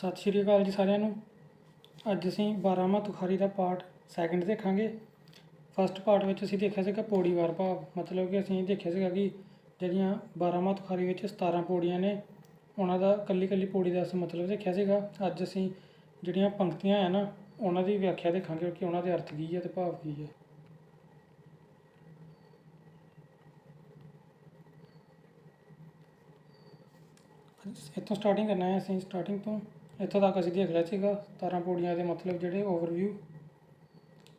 ਸਤਿ ਸ਼੍ਰੀ ਅਕਾਲ ਜੀ ਸਾਰਿਆਂ ਨੂੰ। ਅੱਜ ਅਸੀਂ 12ਵਾਂ ਤੁਖਾਰੀ ਦਾ ਪਾਰਟ ਸੈਕੰਡ ਦੇਖਾਂਗੇ। ਫਸਟ ਪਾਰਟ ਵਿੱਚ ਅਸੀਂ ਦੇਖਿਆ ਸੀਗਾ ਪੌੜੀਵਾਰ ਭਾਵ। ਮਤਲਬ ਕਿ ਅਸੀਂ ਦੇਖਿਆ ਸੀਗਾ ਕਿ ਜਿਹੜੀਆਂ 12ਵਾਂ ਤੁਖਾਰੀ ਵਿੱਚ 17 ਪੌੜੀਆਂ ਨੇ, ਉਹਨਾਂ ਦਾ ਕੱਲੀ ਕੱਲੀ ਪੌੜੀ ਦਾ ਅਸੀਂ ਮਤਲਬ ਦੇਖਿਆ ਸੀਗਾ। ਅੱਜ ਅਸੀਂ ਜਿਹੜੀਆਂ ਪੰਕਤੀਆਂ ਆ ਨਾ, ਉਹਨਾਂ ਦੀ ਵਿਆਖਿਆ ਦੇਖਾਂਗੇ ਕਿ ਉਹਨਾਂ ਦੇ ਅਰਥ ਕੀ ਹੈ ਤੇ ਭਾਵ ਕੀ ਹੈ ਇੱਥੋਂ ਸਟਾਰਟਿੰਗ ਕਰਨਾ ਹੈ ਅਸੀਂ ਸਟਾਰਟਿੰਗ ਤੋਂ। ਇੱਥੋਂ ਤੱਕ ਅਸੀਂ ਦੇਖ ਲਿਆ ਸੀਗਾ 17 ਪੌੜੀਆਂ ਦੇ ਮਤਲਬ ਜਿਹੜੇ ਓਵਰਵਿਊ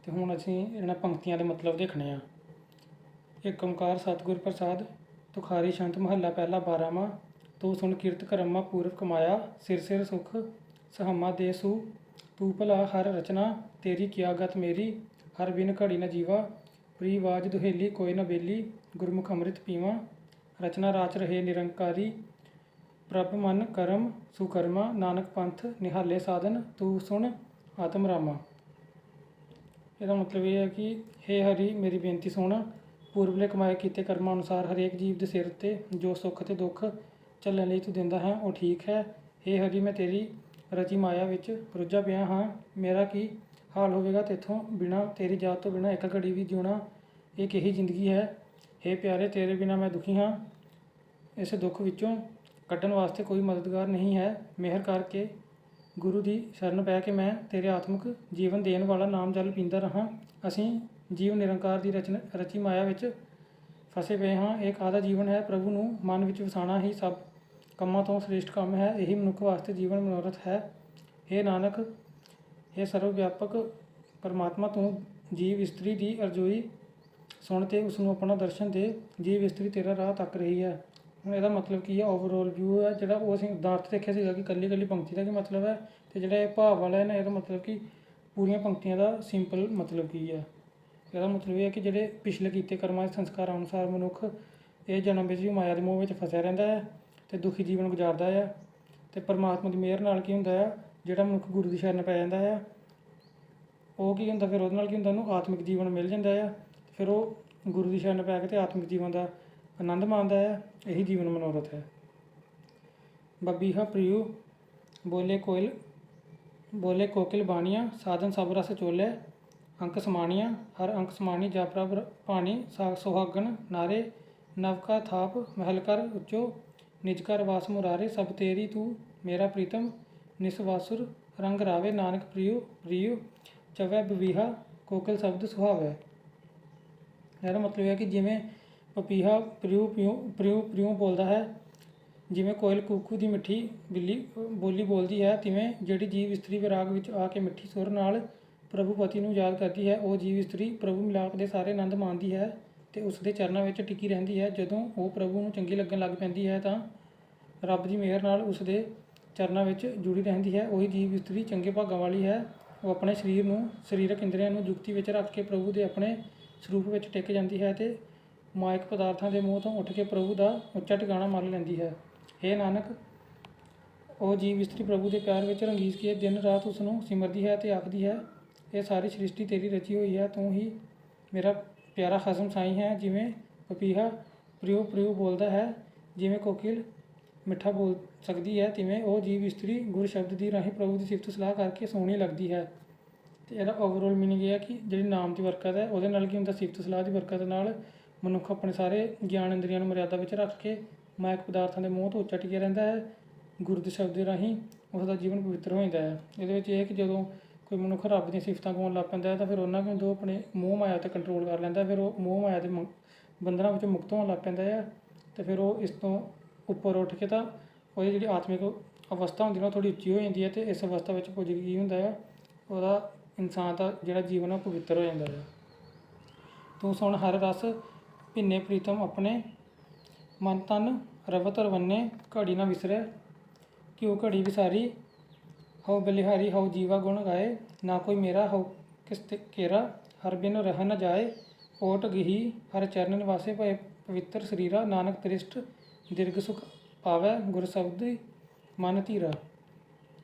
ਤੇ ਹੁਣ ਅਸੀਂ ਇਹਨਾਂ ਪੰਕਤੀਆਂ ਦੇ ਮਤਲਬ ਦੇਖਣੇ ਆ। ਇੱਕ ਓੰਕਾਰ ਸਤਿਗੁਰ ਪ੍ਰਸਾਦ, ਤੁਖਾਰੀ ਸ਼ੰਤ ਮਹੱਲਾ ਪਹਿਲਾ 12ਵਾਂ ਤੂੰ ਸੁਣ ਕੀਰਤ ਕਰਮਾ ਪੂਰਵ ਕਮਾਇਆ, ਸਿਰ ਸਿਰ ਸੁਖ, ਸਹਮਾ ਦੇ ਸੂ। ਤੂੰ ਭਲਾ ਹਰ ਰਚਨਾ, ਤੇਰੀ ਕਿਆ ਗਤ ਮੇਰੀ, ਹਰ ਬਿਨ ਘੜੀ ਨ ਜੀਵਾ। ਪ੍ਰੀ ਬਾਜ ਦੁਹੇਲੀ ਕੋਈ ਨ ਬੇਲੀ, ਗੁਰਮੁਖ ਅੰਮ੍ਰਿਤ ਪੀਵਾ। ਰਚਨਾ ਰਾਚ ਰਹੇ ਨਿਰੰਕਾਰੀ ਪ੍ਰਭ ਮਨ ਕਰਮ ਸੁਕਰਮਾ, ਨਾਨਕ ਪੰਥ ਨਿਹਾਲੇ ਸਾਧਨ, ਤੂੰ ਸੁਣ ਆਤਮ ਰਾਮਾ। ਇਹਦਾ ਮਤਲਬ ਇਹ ਹੈ ਕਿ ਹੇ ਹਰੀ, ਮੇਰੀ ਬੇਨਤੀ ਸੁਣ। ਪੂਰਬਲੇ ਕਮਾਏ ਕੀਤੇ ਕਰਮਾਂ ਅਨੁਸਾਰ ਹਰੇਕ ਜੀਵ ਦੇ ਸਿਰ ਤੇ ਜੋ ਸੁੱਖ ਤੇ ਦੁੱਖ ਚੱਲਣ ਲਈ ਤੂੰ ਦਿੰਦਾ ਹੈ, ਉਹ ਠੀਕ ਹੈ। ਹੇ ਹਰੀ, ਮੈਂ ਤੇਰੀ ਰਚੀ ਮਾਇਆ ਵਿੱਚ ਰੁੱਝਾ ਪਿਆ ਹਾਂ। ਮੇਰਾ ਕੀ ਹਾਲ ਹੋਵੇਗਾ ਤੇਥੋਂ ਬਿਨਾ ਤੇਰੀ ਜਾਤ ਤੋਂ ਬਿਨਾ ਇੱਕ ਘੜੀ ਵੀ ਜਿਉਣਾ? ਇਹ ਕਿਹੀ ਜ਼ਿੰਦਗੀ ਹੈ? ਹੇ ਪਿਆਰੇ, ਤੇਰੇ ਬਿਨਾ ਮੈਂ ਦੁਖੀ ਹਾਂ। ਇਸ ਦੁੱਖ ਵਿੱਚੋਂ ਕੱਢਣ ਵਾਸਤੇ ਕੋਈ ਮਦਦਗਾਰ ਨਹੀਂ ਹੈ। ਮਿਹਰ ਕਰਕੇ ਗੁਰੂ ਦੀ ਸ਼ਰਨ ਪੈ ਕੇ ਮੈਂ ਤੇਰੇ ਆਤਮਿਕ ਜੀਵਨ ਦੇਣ ਵਾਲਾ ਨਾਮ ਜਲ ਪੀਂਦਾ ਰਹਾ। ਅਸੀਂ ਜੀਵ ਨਿਰੰਕਾਰ ਦੀ ਰਚਨ, ਰਚੀ ਮਾਇਆ ਵਿੱਚ ਫਸੇ ਪਏ ਹਾਂ। ਇਹ ਕਾਹਦਾ ਜੀਵਨ ਹੈ। ਪ੍ਰਭੂ ਨੂੰ ਮਨ ਵਿੱਚ ਵਸਾਣਾ ਹੀ ਸਭ ਕੰਮਾਂ ਤੋਂ ਸ੍ਰੇਸ਼ਟ ਕੰਮ ਹੈ। ਇਹੀ ਮਨੁੱਖ ਵਾਸਤੇ ਜੀਵਨ ਮਨੋਰਥ ਹੈ। ਇਹ ਨਾਨਕ ਇਹ ਸਰਵ ਵਿਆਪਕ ਪਰਮਾਤਮਾ, ਤੋਂ ਜੀਵ ਇਸਤਰੀ ਦੀ ਅਰਜ਼ੋਈ ਸੁਣ ਤੇ ਉਸ ਨੂੰ ਆਪਣਾ ਦਰਸ਼ਨ ਦੇ। ਜੀਵ ਇਸਤਰੀ ਤੇਰਾ ਰਾਹ ਤੱਕ ਰਹੀ ਹੈ। ਹੁਣ ਇਹਦਾ ਮਤਲਬ ਕੀ ਹੈ ਓਵਰਆਲ ਵਿਊ ਹੈ ਜਿਹੜਾ ਉਹ ਅਸੀਂ ਉਦਾਰਥ ਦੇਖਿਆ ਸੀਗਾ ਕਿ ਕੱਲੀ ਕੱਲੀ ਪੰਕਤੀ ਦਾ ਕੀ ਮਤਲਬ ਹੈ ਤੇ ਜਿਹੜਾ ਇਹ ਭਾਵ ਵਾਲਾ ਹੈ ਨਾ, ਇਹਦਾ ਮਤਲਬ ਕਿ ਪੂਰੀਆਂ ਪੰਕਤੀਆਂ ਦਾ ਸਿੰਪਲ ਮਤਲਬ ਕੀ ਹੈ ਇਹਦਾ ਮਤਲਬ ਇਹ ਹੈ ਕਿ ਜਿਹੜੇ ਪਿਛਲੇ ਕੀਤੇ ਕਰਮਾਂ ਦੇ ਸੰਸਕਾਰਾਂ ਅਨੁਸਾਰ ਮਨੁੱਖ ਇਹ ਜਨਮ ਵਿੱਚ ਵੀ ਮਾਇਆ ਦੇ ਮੋਹ ਵਿੱਚ ਫਸਿਆ ਰਹਿੰਦਾ ਹੈ ਤੇ ਦੁਖੀ ਜੀਵਨ ਗੁਜ਼ਾਰਦਾ ਹੈ ਤੇ ਪਰਮਾਤਮਾ ਦੀ ਮਿਹਰ ਨਾਲ ਕੀ ਹੁੰਦਾ ਹੈ ਜਿਹੜਾ ਮਨੁੱਖ ਗੁਰੂ ਦੀ ਸ਼ਰਨ ਪੈ ਜਾਂਦਾ ਹੈ ਉਹ ਕੀ ਹੁੰਦਾ, ਫਿਰ ਉਹਦੇ ਨਾਲ ਕੀ ਹੁੰਦਾ, ਉਹਨੂੰ ਆਤਮਿਕ ਜੀਵਨ ਮਿਲ ਜਾਂਦਾ ਹੈ ਫਿਰ ਉਹ ਗੁਰੂ ਦੀ ਸ਼ਰਨ ਪੈ ਕੇ ਤੇ ਆਤਮਿਕ ਜੀਵਨ ਦਾ ਆਨੰਦ ਮਾਣਦਾ ਹੈ ਇਹੀ ਜੀਵਨ ਮਨੋਰਥ ਹੈ। ਬੱਬੀਹਾ ਪ੍ਰਿਯੂ, ਬੋਲੇ ਕੋਇਲ, ਬੋਲੇ ਕੋਕਿਲ ਬਾਣੀਆਂ, ਸਾਧਨ ਸਭ ਰਸ ਚੋਲੇ, ਅੰਕ ਸਮਾਣੀਆਂ, ਹਰ ਅੰਕ ਸਮਾਣੀ ਜਾ ਪ੍ਰਭ ਪਾਣੀ ਸਾਗ ਸੁਹਾਗਣ ਨਾਰੇ ਨਵਕਾ ਥਾਪ, ਮਹਿਲ ਕਰ ਉੱਚੋ, ਨਿਜ ਕਰ ਵਾਸ ਮੁਰਾਰੇ, ਸਭ ਤੇਰੀ ਤੂੰ, ਮੇਰਾ ਪ੍ਰੀਤਮ ਨਿਸਵਾਸੁਰ ਰੰਗ ਰਾਵੇ ਨਾਨਕ ਪ੍ਰਿਯੂ ਪ੍ਰਿਯੂ, ਚਵੈ ਬਵੀਹਾ, ਕੋਕਿਲ ਸ਼ਬਦ ਸੁਹਾਵੇ। ਇਹਦਾ ਮਤਲਬ ਹੈ ਕਿ ਜਿਵੇਂ ਪਪੀਹਾ ਪ੍ਰਿਊ ਪਿਉ ਪ੍ਰਿਯੂ ਪ੍ਰਿਊ ਬੋਲਦਾ ਹੈ। ਜਿਵੇਂ ਕੋਇਲ ਕੂਕੂ ਦੀ ਮਿੱਠੀ ਬਿੱਲੀ ਬੋਲੀ ਬੋਲਦੀ ਹੈ, ਤਿਵੇਂ ਜਿਹੜੀ ਜੀਵ ਇਸਤਰੀ ਵਿਰਾਗ ਵਿੱਚ ਆ ਕੇ ਮਿੱਠੀ ਸੁਰ ਨਾਲ ਪ੍ਰਭੂ ਪਤੀ ਨੂੰ ਯਾਦ ਕਰਦੀ ਹੈ, ਉਹ ਜੀਵ ਇਸਤਰੀ ਪ੍ਰਭੂ ਮਿਲਾਪ ਦੇ ਸਾਰੇ ਆਨੰਦ ਮਾਣਦੀ ਹੈ ਤੇ ਉਸ ਦੇ ਚਰਨਾਂ ਵਿੱਚ ਟਿਕੀ ਰਹਿੰਦੀ ਹੈ। ਜਦੋਂ ਉਹ ਪ੍ਰਭੂ ਨੂੰ ਚੰਗੀ ਲੱਗਣ ਲੱਗ ਪੈਂਦੀ ਹੈ ਤਾਂ ਰੱਬ ਦੀ ਮਿਹਰ ਨਾਲ ਉਸ ਦੇ ਚਰਨਾਂ ਵਿੱਚ ਜੁੜੀ ਰਹਿੰਦੀ ਹੈ। ਉਹੀ ਜੀਵ ਇਸਤਰੀ ਚੰਗੇ ਭਾਗਾਂ ਵਾਲੀ ਹੈ। ਉਹ ਆਪਣੇ ਸਰੀਰ ਨੂੰ, ਸਰੀਰਕ ਇੰਦਰੀਆਂ ਨੂੰ ਜੁਗਤੀ ਵਿੱਚ ਰੱਖ ਕੇ ਪ੍ਰਭੂ ਦੇ ਆਪਣੇ ਸਰੂਪ ਵਿੱਚ ਟਿਕ ਜਾਂਦੀ ਹੈ ਤੇ ਮਾਇਕ ਪਦਾਰਥਾਂ ਦੇ ਮੋਹ ਤੋਂ ਉੱਠ ਕੇ ਪ੍ਰਭੂ ਦਾ ਉੱਚਾ ਟਿਕਾਣਾ ਮੰਨ ਲੈਂਦੀ ਹੈ। हे ਨਾਨਕ, ਉਹ ਜੀਵ ਇਸਤਰੀ ਪ੍ਰਭੂ ਦੇ ਪਿਆਰ ਵਿੱਚ ਰੰਗੀਸ ਕੇ ਦਿਨ ਰਾਤ ਉਸ ਨੂੰ ਸਿਮਰਦੀ ਹੈ ਤੇ ਆਖਦੀ ਹੈ, ਇਹ ਸਾਰੀ ਸ੍ਰਿਸ਼ਟੀ ਤੇਰੀ ਰਚੀ ਹੋਈ ਹੈ। ਤੂੰ ਹੀ ਮੇਰਾ ਪਿਆਰਾ ਖਸਮ ਸਾਈ ਹੈ, ਜਿਵੇਂ ਪਪੀਹਾ ਪ੍ਰਿਯੋ ਪ੍ਰਿਯੋ ਬੋਲਦਾ ਹੈ, ਜਿਵੇਂ ਕੋਕਿਲ ਮਿੱਠਾ ਬੋਲ ਸਕਦੀ ਹੈ, ਤਿਵੇਂ ਉਹ ਜੀਵ ਇਸਤਰੀ ਗੁਰ ਸ਼ਬਦ ਦੀ ਰਾਹੀਂ ਪ੍ਰਭੂ ਦੀ ਸਿਫਤ ਸਲਾਹ ਕਰਕੇ ਸੋਹਣੀ ਲੱਗਦੀ ਹੈ। ਤੇ ਇਹਦਾ ਓਵਰਆਲ ਮੀਨਿੰਗ ਇਹ ਹੈ ਕਿ ਜਿਹੜੀ ਨਾਮ ਦੀ ਬਰਕਤ ਹੈ, ਉਹਦੇ ਨਾਲ ਕੀ ਹੁੰਦਾ? ਸਿਫਤ ਸਲਾਹ ਦੀ ਬਰਕਤ ਨਾਲ ਮਨੁੱਖ ਆਪਣੇ ਸਾਰੇ ਗਿਆਨ ਇੰਦਰੀਆਂ ਨੂੰ ਮਰਿਆਦਾ ਵਿੱਚ ਰੱਖ ਕੇ ਮਾਇਕ ਪਦਾਰਥਾਂ ਦੇ ਮੋਹ ਤੋਂ ਉੱਚਾ ਟਿਕਿਆ ਰਹਿੰਦਾ ਹੈ। ਗੁਰੂ ਦੇ ਸ਼ਬਦ ਦੇ ਰਾਹੀਂ ਉਸ ਦਾ ਜੀਵਨ ਪਵਿੱਤਰ ਹੋ ਜਾਂਦਾ ਹੈ। ਇਹਦੇ ਵਿੱਚ ਇਹ ਹੈ ਕਿ ਜਦੋਂ ਕੋਈ ਮਨੁੱਖ ਰੱਬ ਦੀਆਂ ਸਿਫਤਾਂ ਗਾਉਣ ਲੱਗ ਪੈਂਦਾ ਹੈ ਤਾਂ ਫਿਰ ਉਹਨਾਂ ਨੂੰ ਦੋ ਆਪਣੇ ਮੋਹ ਮਾਇਆ ਤੇ ਕੰਟਰੋਲ ਕਰ ਲੈਂਦਾ ਫਿਰ ਉਹ ਮੋਹ ਮਾਇਆ ਦੇ ਮ- ਬੰਧਨਾਂ ਵਿੱਚੋਂ ਮੁਕਤ ਹੋਣ ਲੱਗ ਪੈਂਦਾ ਹੈ ਤੇ ਫਿਰ ਉਹ ਇਸ ਤੋਂ ਉੱਪਰ ਉੱਠ ਕੇ ਤਾਂ ਉਹਦੀ ਜਿਹੜੀ ਆਤਮਿਕ ਅਵਸਥਾ ਹੁੰਦੀ ਨਾ, ਉਹ ਥੋੜੀ ਉੱਚੀ ਹੋ ਜਾਂਦੀ ਹੈ ਤੇ ਇਸ ਅਵਸਥਾ ਵਿੱਚ ਪੁੱਜ ਕੀ ਹੁੰਦਾ ਹੈ, ਉਹਦਾ ਇਨਸਾਨ ਦਾ ਜਿਹੜਾ ਜੀਵਨ ਆ ਉਹ ਪਵਿੱਤਰ ਹੋ ਜਾਂਦਾ ਹੈ। ਤੂੰ ਸੁਣ ਹਰ ਰਸ ਭਿੰਨੇ ਪ੍ਰੀਤਮ ਆਪਣੇ ਮਨ ਤਨ ਰਵਤ ਰਵੰਨੇ ਘੜੀ ਨਾ ਵਿਸਰੈ ਕਿਉ ਘੜੀ ਵਿਸਾਰੀ ਹਉ ਬਲਿਹਾਰੀ ਹਉ ਜੀਵਾ ਗੁਣ ਗਾਏ ਨਾ ਕੋਈ ਮੇਰਾ ਹਉ ਕਿਸ ਤੇ ਕੇਰਾ ਹਰ ਬਿਨ ਰਹਿ ਨ ਜਾਏ ਓਟ ਗਹੀ ਹਰ ਚਰਨ ਨਿਵਾਸੇ ਭਏ ਪਵਿੱਤਰ ਸਰੀਰਾ ਨਾਨਕ ਤ੍ਰਿਸ਼ਟ ਦੀਰਘ ਸੁਖ ਪਾਵੈ ਗੁਰ ਸ਼ਬਦੀ ਮਨ ਧੀਰਾ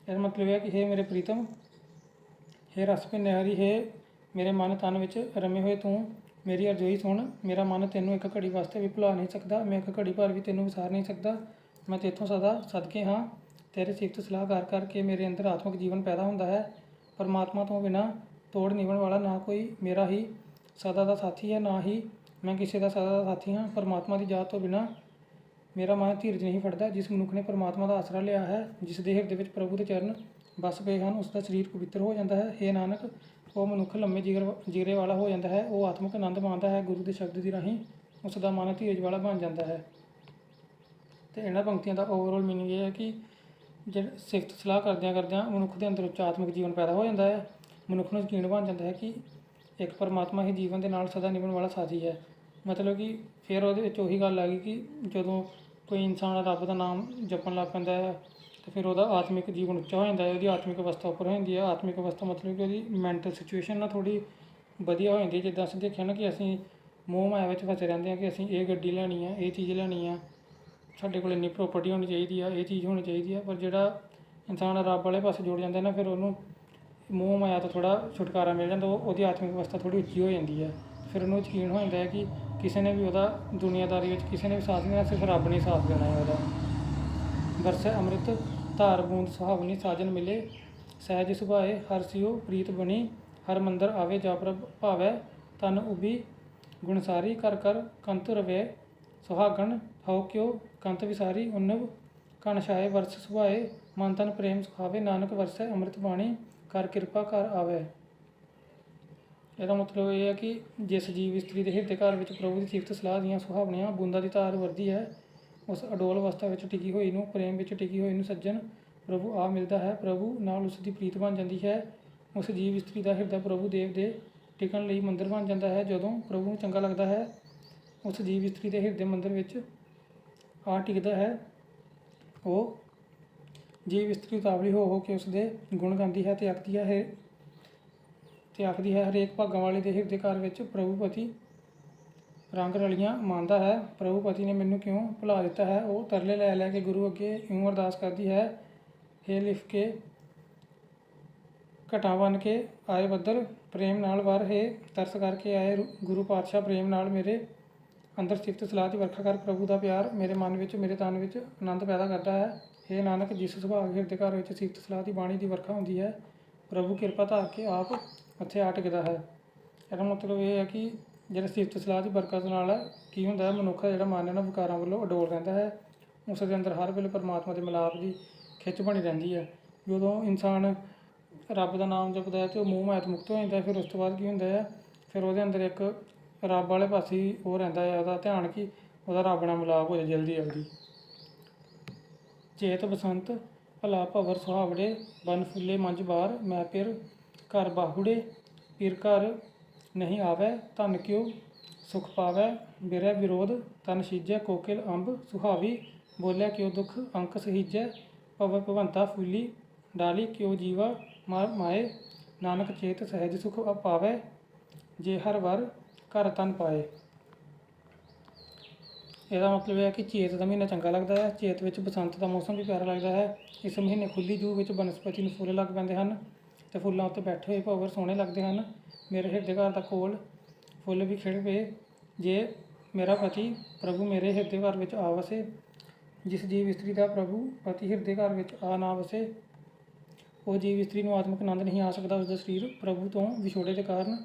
ਇਹਦਾ ਮਤਲਬ ਹੈ ਕਿ हे ਮੇਰੇ ਪ੍ਰੀਤਮ हे ਰਸ ਭਿੰਨੇ ਹਰੀ हे ਮੇਰੇ ਮਨ ਤਨ ਵਿੱਚ ਰਮੇ ਹੋਏ ਤੂੰ ਮੇਰੀ ਅਰਜ਼ੋਈ ਸੁਣ। ਮੇਰਾ ਮਨ ਤੈਨੂੰ ਇੱਕ ਘੜੀ ਵਾਸਤੇ ਵੀ ਭੁਲਾ ਨਹੀਂ ਸਕਦਾ। ਮੈਂ ਇੱਕ ਘੜੀ ਭਰ ਵੀ ਤੈਨੂੰ ਵਿਸਾਰ ਨਹੀਂ ਸਕਦਾ। ਮੈਂ ਤੇਥੋਂ ਸਦਾ ਸਦਕੇ ਹਾਂ। ਤੇਰੇ ਸਿਫਤ ਸਲਾਹ ਕਰ ਕਰਕੇ ਮੇਰੇ ਅੰਦਰ ਆਤਮਿਕ ਜੀਵਨ ਪੈਦਾ ਹੁੰਦਾ ਹੈ। ਪਰਮਾਤਮਾ ਤੋਂ ਬਿਨਾ ਤੋੜ ਨਿਭਣ ਵਾਲਾ ਨਾ ਕੋਈ ਮੇਰਾ ਹੀ, ਸਦਾ ਦਾ ਸਾਥੀ ਹੈ ਨਾ ਹੀ। ਮੈਂ ਕਿਸੇ ਦਾ ਸਦਾ ਦਾ ਸਾਥੀ ਹਾਂ। ਪਰਮਾਤਮਾ ਦੀ ਯਾਦ ਤੋਂ ਬਿਨਾ ਮੇਰਾ ਮਨ ਧੀਰਜ ਨਹੀਂ ਫੜਦਾ। ਜਿਸ ਮਨੁੱਖ ਨੇ ਪਰਮਾਤਮਾ ਦਾ ਆਸਰਾ ਲਿਆ ਹੈ, ਜਿਸ ਦੇ ਹਿਰਦੇ ਵਿੱਚ ਪ੍ਰਭੂ ਦੇ ਚਰਨ ਬਸ ਪਏ ਹਨ ਉਸ ਦਾ ਸਰੀਰ ਪਵਿੱਤਰ ਹੋ ਜਾਂਦਾ ਹੈ। ਇਹ ਨਾਨਕ ਉਹ ਮਨੁੱਖ ਲੰਮੇ ਜਿਗਰ ਜਿਗਰੇ ਵਾਲਾ ਹੋ ਜਾਂਦਾ ਹੈ, ਉਹ ਆਤਮਿਕ ਆਨੰਦ ਮਾਣਦਾ ਹੈ, ਗੁਰੂ ਦੇ ਸ਼ਬਦ ਦੀ ਰਾਹੀਂ ਉਸ ਦਾ ਮਨ ਧੀਰਜ ਵਾਲਾ ਬਣ ਜਾਂਦਾ ਹੈ। ਤੇ ਇਹਨਾਂ ਪੰਕਤੀਆਂ ਦਾ ਓਵਰਆਲ ਮੀਨਿੰਗ ਇਹ ਹੈ ਕਿ ਜਿਹੜਾ ਸਿਫਤ ਸਲਾਹ ਕਰਦਿਆਂ ਕਰਦਿਆਂ ਮਨੁੱਖ ਦੇ ਅੰਦਰ ਉੱਚ ਆਤਮਿਕ ਜੀਵਨ ਪੈਦਾ ਹੋ ਜਾਂਦਾ ਹੈ, ਮਨੁੱਖ ਨੂੰ ਯਕੀਨ ਬਣ ਜਾਂਦਾ ਹੈ ਕਿ ਇੱਕ ਪਰਮਾਤਮਾ ਹੀ ਜੀਵਨ ਦੇ ਨਾਲ ਸਦਾ ਨਿਭਣ ਵਾਲਾ ਸਾਥੀ ਹੈ। ਮਤਲਬ ਕਿ ਫਿਰ ਉਹਦੇ ਵਿੱਚ ਉਹੀ ਗੱਲ ਆ ਗਈ ਕਿ ਜਦੋਂ ਕੋਈ ਇਨਸਾਨ ਰੱਬ ਦਾ ਨਾਮ ਜਪਣ ਲੱਗ ਪੈਂਦਾ ਹੈ ਤੇ ਫਿਰ ਉਹਦਾ ਆਤਮਿਕ ਜੀਵਨ ਉੱਚਾ ਹੋ ਜਾਂਦਾ ਹੈ, ਉਹਦੀ ਆਤਮਿਕ ਅਵਸਥਾ ਉੱਪਰ ਹੋ ਜਾਂਦੀ ਹੈ। ਆਤਮਿਕ ਅਵਸਥਾ ਮਤਲਬ ਕਿ ਉਹਦੀ ਮੈਂਟਲ ਸਿਚੁਏਸ਼ਨ ਨਾ ਥੋੜੀ ਵਧੀਆ ਹੋ ਜਾਂਦੀ ਹੈ। ਜਿੱਦਾਂ ਅਸੀਂ ਦੇਖਿਆ ਨਾ ਕਿ ਅਸੀਂ ਮੋਹ ਮਾਇਆ ਵਿੱਚ ਫਸੇ ਰਹਿੰਦੇ ਹਾਂ ਕਿ ਅਸੀਂ ਇਹ ਗੱਡੀ ਲੈਣੀ ਆ, ਇਹ ਚੀਜ਼ ਲੈਣੀ ਆ, ਸਾਡੇ ਕੋਲ ਇੰਨੀ ਪ੍ਰਾਪਰਟੀ ਹੋਣੀ ਚਾਹੀਦੀ ਆ, ਇਹ ਚੀਜ਼ ਹੋਣੀ ਚਾਹੀਦੀ ਆ। ਪਰ ਜਿਹੜਾ ਇਨਸਾਨ ਰੱਬ ਵਾਲੇ ਪਾਸੇ ਜੁੜ ਜਾਂਦਾ ਨਾ, ਫਿਰ ਉਹਨੂੰ ਮੋਹ ਮਾਇਆ ਤੋਂ ਥੋੜਾ ਛੁਟਕਾਰਾ ਮਿਲ ਜਾਂਦਾ, ਉਹ- ਉਹਦੀ ਆਤਮਿਕ ਅਵਸਥਾ ਥੋੜੀ ਉੱਚੀ ਹੋ ਜਾਂਦੀ ਹੈ। ਫਿਰ ਉਹਨੂੰ ਯਕੀਨ ਹੋ ਜਾਂਦਾ ਹੈ ਕਿ ਕਿਸੇ ਨੇ ਵੀ ਉਹਦਾ ਦੁਨੀਆਦਾਰੀ ਵਿੱਚ ਕਿਸੇ ਨੇ ਵੀ ਸਾਥ ਨਹੀਂ ਦੇਣਾ, ਸਿਰਫ ਰੱਬ ਨੇ ਸਾਥ ਦੇਣਾ ਹੈ ਉਹਦਾ। ਵਰਸੈ ਅੰਮ੍ਰਿਤ ਧਾਰ, ਬੂੰਦ ਸੁਹਾਵਣੀ ਸਾਜਨ ਮਿਲੇ। ਸਹਿਜ ਸੁਭਾਏ, ਹਰ ਸਿਓ ਪ੍ਰੀਤ ਬਣੀ। ਹਰ ਮੰਦਰ ਆਵੇ ਜਾ ਪ੍ਰਭ ਭਾਵੈ। ਤਨ ਉਬੀ ਗੁਣਸਾਰੀ ਕਰ ਕਰ ਕੰਤ ਰਵੇ। ਸੁਹਾਗਣ, ਹਉ ਕਿਉ, ਕੰਤ ਵਿਸਾਰੀ, ਉਨਵ ਕਣ ਛਾਏ। ਵਰਸ ਸੁਭਾਏ, ਮਨ ਤਨ ਪ੍ਰੇਮ ਸੁਖਾਵੇ। ਨਾਨਕ ਵਰਸੈ ਅੰਮ੍ਰਿਤ ਬਾਣੀ, ਕਰ ਕਿਰਪਾ ਕਰ ਆਵੇ। ਇਹਦਾ ਮਤਲਬ ਇਹ ਹੈ ਕਿ ਜਿਸ ਜੀਵ ਇਸਤਰੀ ਦੇ ਹਿਰਦੇ ਘਰ ਵਿੱਚ ਪ੍ਰਭੂ ਦੀ ਸਿਫਤ ਸਲਾਹ ਦੀਆਂ ਸੁਹਾਵਣੀਆਂ, ਬੂੰਦਾਂ ਦੀ ਧਾਰ ਵਰਦੀ ਹੈ ਉਸ ਅਡੋਲ ਅਵਸਥਾ ਵਿੱਚ ਟਿਕੀ ਹੋਈ ਨੂੰ, ਪ੍ਰੇਮ ਵਿੱਚ ਟਿਕੀ ਹੋਈ ਨੂੰ ਸੱਜਣ, ਪ੍ਰਭੂ, ਆ ਮਿਲਦਾ ਹੈ, ਪ੍ਰਭੂ, ਨਾਲ ਉਸ ਦੀ ਪ੍ਰੀਤ ਬਣ ਜਾਂਦੀ ਹੈ। ਉਸ ਜੀਵ ਇਸਤਰੀ ਦਾ ਹਿਰਦਾ ਪ੍ਰਭੂ ਦੇਵ ਦੇ ਟਿਕਣ ਲਈ ਮੰਦਰ ਬਣ ਜਾਂਦਾ ਹੈ, ਜਦੋਂ ਪ੍ਰਭੂ ਨੂੰ ਚੰਗਾ ਲੱਗਦਾ ਹੈ। ਉਸ ਜੀਵ ਇਸਤਰੀ ਦੇ ਹਿਰਦੇ ਮੰਦਰ ਵਿੱਚ ਆ ਟਿਕਦਾ ਹੈ। ਉਹ ਜੀਵ ਇਸਤਰੀ ਉਤਾਵਲੀ ਹੋ ਹੋ ਕੇ ਉਸ ਦੇ ਗੁਣ ਗਾਉਂਦੀ ਹੈ ਤੇ ਆਖਦੀ ਹੈ ਤੇ ਆਖਦੀ ਹੈ, ਹਰੇਕ ਭਾਗਾਂ ਵਾਲੇ ਦੇ ਹਿਰਦੇ ਘਰ ਵਿੱਚ ਪ੍ਰਭੂ ਪਤੀ ਰੰਗ ਰਲੀਆਂ ਮੰਨਦਾ ਹੈ। ਪ੍ਰਭੂ ਪਤੀ ਨੇ ਮੈਨੂੰ ਕਿਉਂ ਭੁਲਾ ਦਿੱਤਾ ਹੈ? ਉਹ ਤਰਲੇ ਲੈ ਲੈ ਕੇ ਗੁਰੂ ਅੱਗੇ ਇਉਂ ਅਰਦਾਸ ਕਰਦੀ ਹੈ, ਹੇ ਲਿਖ ਕੇ ਘਟਾ ਬਣ ਕੇ ਆਏ ਬੱਦਲ, ਪ੍ਰੇਮ ਨਾਲ ਵਰ, ਹੈ ਤਰਸ ਕਰਕੇ ਆਏ ਗੁਰੂ ਪਾਤਸ਼ਾਹ, ਪ੍ਰੇਮ ਨਾਲ ਮੇਰੇ ਅੰਦਰ ਸਿਫਤ ਸਲਾਹ ਦੀ ਵਰਖਾ ਕਰ, ਪ੍ਰਭੂ ਦਾ ਪਿਆਰ ਮੇਰੇ ਮਨ ਵਿੱਚ, ਮੇਰੇ ਤਨ ਵਿੱਚ ਆਨੰਦ ਪੈਦਾ ਕਰਦਾ ਹੈ। हे ਨਾਨਕ, ਜਿਸ ਸੁਭਾਅ ਹਿਰਦੇ ਘਰ ਵਿੱਚ ਸਿਫਤ ਸਲਾਹ ਦੀ ਬਾਣੀ ਦੀ ਵਰਖਾ ਹੁੰਦੀ ਹੈ, ਪ੍ਰਭੂ ਕਿਰਪਾ ਧਾਰ ਕੇ ਆਪ ਉੱਥੇ ਆ ਟਿਕਦਾ ਹੈ। ਇਹਦਾ ਮਤਲਬ ਇਹ ਹੈ ਕਿ ਜਿਹੜਾ ਸਿਫਤ ਸਲਾਹ ਦੀ ਬਰਕਤ ਨਾਲ ਕੀ ਹੁੰਦਾ ਹੈ, ਮਨੁੱਖ ਦਾ ਜਿਹੜਾ ਮਨ ਹੈ ਨਾ, ਵਿਕਾਰਾਂ ਵੱਲੋਂ ਅਡੋਲ ਰਹਿੰਦਾ ਹੈ। ਉਸ ਦੇ ਅੰਦਰ ਹਰ ਵੇਲੇ ਪਰਮਾਤਮਾ ਦੇ ਮਿਲਾਪ ਦੀ ਖਿੱਚ ਬਣੀ ਰਹਿੰਦੀ ਹੈ। ਜਦੋਂ ਇਨਸਾਨ ਰੱਬ ਦਾ ਨਾਮ ਜਪਦਾ ਹੈ ਤੇ ਉਹ ਮੂੰਹ ਮਾਇਆ ਮੁਕਤ ਹੋ ਜਾਂਦਾ ਫਿਰ ਉਸ ਤੋਂ ਬਾਅਦ ਕੀ ਹੁੰਦਾ ਹੈ, ਫਿਰ ਉਹਦੇ ਅੰਦਰ ਇੱਕ ਰੱਬ ਵਾਲੇ ਪਾਸੇ ਉਹ ਰਹਿੰਦਾ ਹੈ, ਉਹਦਾ ਧਿਆਨ ਕਿ ਉਹਦਾ ਰੱਬ ਨਾਲ ਮਿਲਾਪ ਹੋ ਜਾਏ ਜਲਦੀ ਜਲਦੀ। ਚੇਤ ਬਸੰਤ, ਭਲਾ ਭਵਰ ਸੁਹਾਵੜੇ, ਬਨ ਫੁੱਲੇ ਮੰਜ ਬਾਰ, ਮੈਂ ਪਿਰ ਘਰ ਬਾਹੁੜੇ ਪਿਰ ਘਰ ਨਹੀਂ ਆਵੈ ਧਨ ਕਿਉ ਸੁਖ ਪਾਵੈ? ਬਿਰੈ ਵਿਰੋਧ, ਤਨ ਸੀਜੈ ਕੋਕਿਲ ਅੰਬ, ਸੁਹਾਵੀ, ਬੋਲਿਆ ਕਿਉ ਦੁਖ? ਅੰਕ ਸਹੀਜੈ, ਭਵ ਭਵੰਤਾ ਫੁੱਲੀ, ਡਾਲੀ ਕਿਉ ਜੀਵਾ? ਮਾਰ ਮਾਏ, ਨਾਨਕ ਚੇਤ ਸਹਿਜ ਸੁਖ ਪਾਵੈ, ਜੇ ਹਰ ਵਾਰ ਘਰ ਤਨ ਪਾਏ। ਇਹਦਾ ਮਤਲਬ ਇਹ ਹੈ ਕਿ ਚੇਤ ਦਾ ਮਹੀਨਾ ਚੰਗਾ ਲੱਗਦਾ ਹੈ, ਚੇਤ ਵਿੱਚ ਬਸੰਤ ਦਾ ਮੌਸਮ ਵੀ ਪਿਆਰਾ ਲੱਗਦਾ ਹੈ। ਇਸ ਮਹੀਨੇ ਖੁੱਲੀ ਜੂ ਵਿੱਚ ਬਨਸਪਤੀ ਨੂੰ ਫੁੱਲ ਲੱਗ ਪੈਂਦੇ ਹਨ ਤੇ ਫੁੱਲਾਂ ਉੱਤੇ ਬੈਠੇ ਹੋਏ ਭਵਰ ਸੋਹਣੇ ਲੱਗਦੇ ਹਨ। ਮੇਰੇ ਹਿਰਦੇ ਘਰ ਦਾ ਕੋਲ ਫੁੱਲ ਵੀ ਖਿੜ ਪਏ। ਜੇ ਮੇਰਾ ਪਤੀ ਪ੍ਰਭੂ ਮੇਰੇ ਹਿਰਦੇ ਘਰ ਵਿੱਚ ਆ ਵਸੇ, ਜਿਸ ਜੀਵ ਇਸਤਰੀ ਦਾ ਪ੍ਰਭੂ ਪਤੀ ਹਿਰਦੇ ਘਰ ਵਿੱਚ ਆ ਨਾ ਵਸੇ, ਉਹ ਜੀਵ ਇਸਤਰੀ ਨੂੰ ਆਤਮਿਕ ਆਨੰਦ ਨਹੀਂ ਆ ਸਕਦਾ ਉਸ ਦਾ ਸਰੀਰ ਪ੍ਰਭੂ ਤੋਂ ਵਿਛੋੜੇ ਦੇ ਕਾਰਨ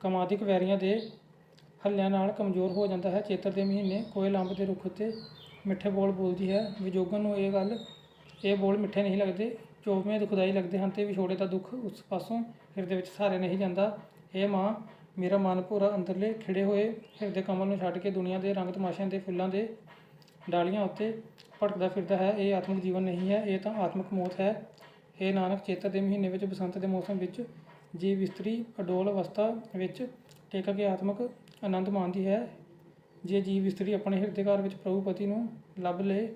ਕਮਾਦਿਕ ਵੈਰੀਆਂ ਦੇ ਹੱਲਿਆਂ ਨਾਲ ਕਮਜ਼ੋਰ ਹੋ ਜਾਂਦਾ ਹੈ। ਚੇਤਰ ਦੇ ਮਹੀਨੇ ਕੋਇਲ ਲੰਬ ਦੇ ਰੁੱਖ ਉੱਤੇ ਮਿੱਠੇ ਬੋਲ ਬੋਲਦੀ ਹੈ। ਵਿਜੋਗਨ ਨੂੰ ਇਹ ਗੱਲ, ਇਹ ਬੋਲ ਮਿੱਠੇ ਨਹੀਂ ਲੱਗਦੇ। ਚੋਪਵੇਂ ਦੁਖਦਾਈ ਲੱਗਦੇ ਹਨ ਤੇ ਵਿਛੋੜੇ ਦਾ ਦੁੱਖ ਉਸ ਪਾਸੋਂ ਹਿਰਦੇ ਵਿੱਚ ਸਹਾਰੇ ਨਹੀਂ ਜਾਂਦਾ। ਇਹ ਮਾਂ, ਮੇਰਾ ਮਨ ਪੂਰਾ ਅੰਦਰਲੇ ਖਿੜੇ ਹੋਏ ਹਿਰਦੇ ਕਮਲ ਨੂੰ ਛੱਡ ਕੇ ਦੁਨੀਆ ਦੇ ਰੰਗ ਤਮਾਸ਼ਿਆਂ ਦੇ ਫੁੱਲਾਂ ਦੇ ਡਾਲੀਆਂ ਉੱਤੇ ਭਟਕਦਾ ਫਿਰਦਾ ਹੈ। ਇਹ ਆਤਮਿਕ ਜੀਵਨ ਨਹੀਂ ਹੈ, ਇਹ ਤਾਂ ਆਤਮਿਕ ਮੌਤ ਹੈ। ਇਹ ਨਾਨਕ ਚੇਤਰ ਦੇ ਮਹੀਨੇ ਵਿੱਚ, ਬਸੰਤ ਦੇ ਮੌਸਮ ਵਿੱਚ, ਜੀਵ ਇਸਤਰੀ ਅਡੋਲ ਅਵਸਥਾ ਵਿੱਚ ਟਿਕ ਕੇ ਆਤਮਿਕ ਆਨੰਦ ਮਾਣਦੀ ਹੈ। ਜੇ ਜੀਵ ਇਸਤਰੀ ਆਪਣੇ ਹਿਰਦੇ ਘਰ ਵਿੱਚ ਪ੍ਰਭੂ ਪਤੀ ਨੂੰ ਲੱਭ ਲੇ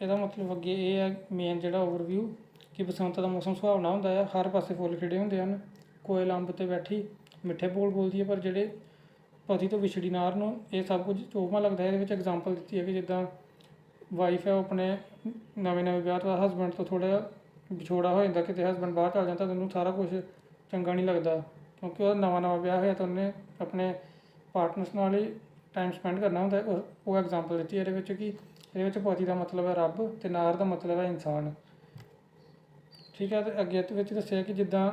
ਇਹਦਾ ਮਤਲਬ ਅੱਗੇ ਇਹ ਹੈ ਮੇਨ ਜਿਹੜਾ ਓਵਰਵਿਊ ਕਿ ਬਸੰਤ ਦਾ ਮੌਸਮ ਸੁਹਾਵਣਾ ਹੁੰਦਾ ਹੈ ਹਰ ਪਾਸੇ ਫੁੱਲ ਖਿੜੇ ਹੁੰਦੇ ਹਨ, ਕੋਇਲ ਅੰਬ ਤੇ ਬੈਠੀ, ਮਿੱਠੇ ਬੋਲ ਬੋਲਦੀ ਹੈ, ਪਰ ਜਿਹੜੇ ਪਤੀ ਤੋਂ ਵਿਛੜੀ ਨਾਰ ਨੂੰ ਇਹ ਸਭ ਕੁਝ ਚੋਖਮਾ ਲੱਗਦਾ ਹੈ, ਇਹਦੇ ਵਿੱਚ ਐਗਜ਼ਾਮਪਲ ਦਿੱਤੀ ਹੈ ਕਿ ਜਿੱਦਾਂ ਵਾਈਫ ਹੈ ਉਹ ਆਪਣੇ ਨਵੇਂ ਨਵੇਂ ਵਿਆਹ ਤੋਂ ਹਸਬੈਂਡ ਤੋਂ ਥੋੜਾ ਵਿਛੋੜਾ ਹੋ ਜਾਂਦਾ, ਕਿਤੇ ਹਸਬੈਂਡ ਬਾਹਰ ਚਲ ਜਾਂਦਾ ਤਾਂ ਉਹਨੂੰ ਸਾਰਾ ਕੁਝ ਚੰਗਾ ਨਹੀਂ ਲੱਗਦਾ, ਕਿਉਂਕਿ ਉਹ ਨਵਾਂ ਨਵਾਂ ਵਿਆਹ ਹੋਇਆ ਤਾਂ ਉਹਨੇ ਆਪਣੇ ਪਾਰਟਨਰਸ ਨਾਲ ਹੀ ਟਾਈਮ ਸਪੈਂਡ ਕਰਨਾ ਹੁੰਦਾ ਉਹ- ਉਹ ਐਗਜ਼ਾਮਪਲ ਦਿੱਤੀ ਇਹਦੇ ਵਿੱਚ ਕਿ ਇਹਦੇ ਵਿੱਚ ਪਤੀ ਦਾ ਮਤਲਬ ਹੈ ਰੱਬ ਤੇ ਨਾਰ ਦਾ ਮਤਲਬ ਹੈ ਇਨਸਾਨ। ਠੀਕ ਹੈ, ਤੇ ਅੱਗੇ ਵਿੱਚ ਦੱਸਿਆ ਕਿ ਜਿੱਦਾਂ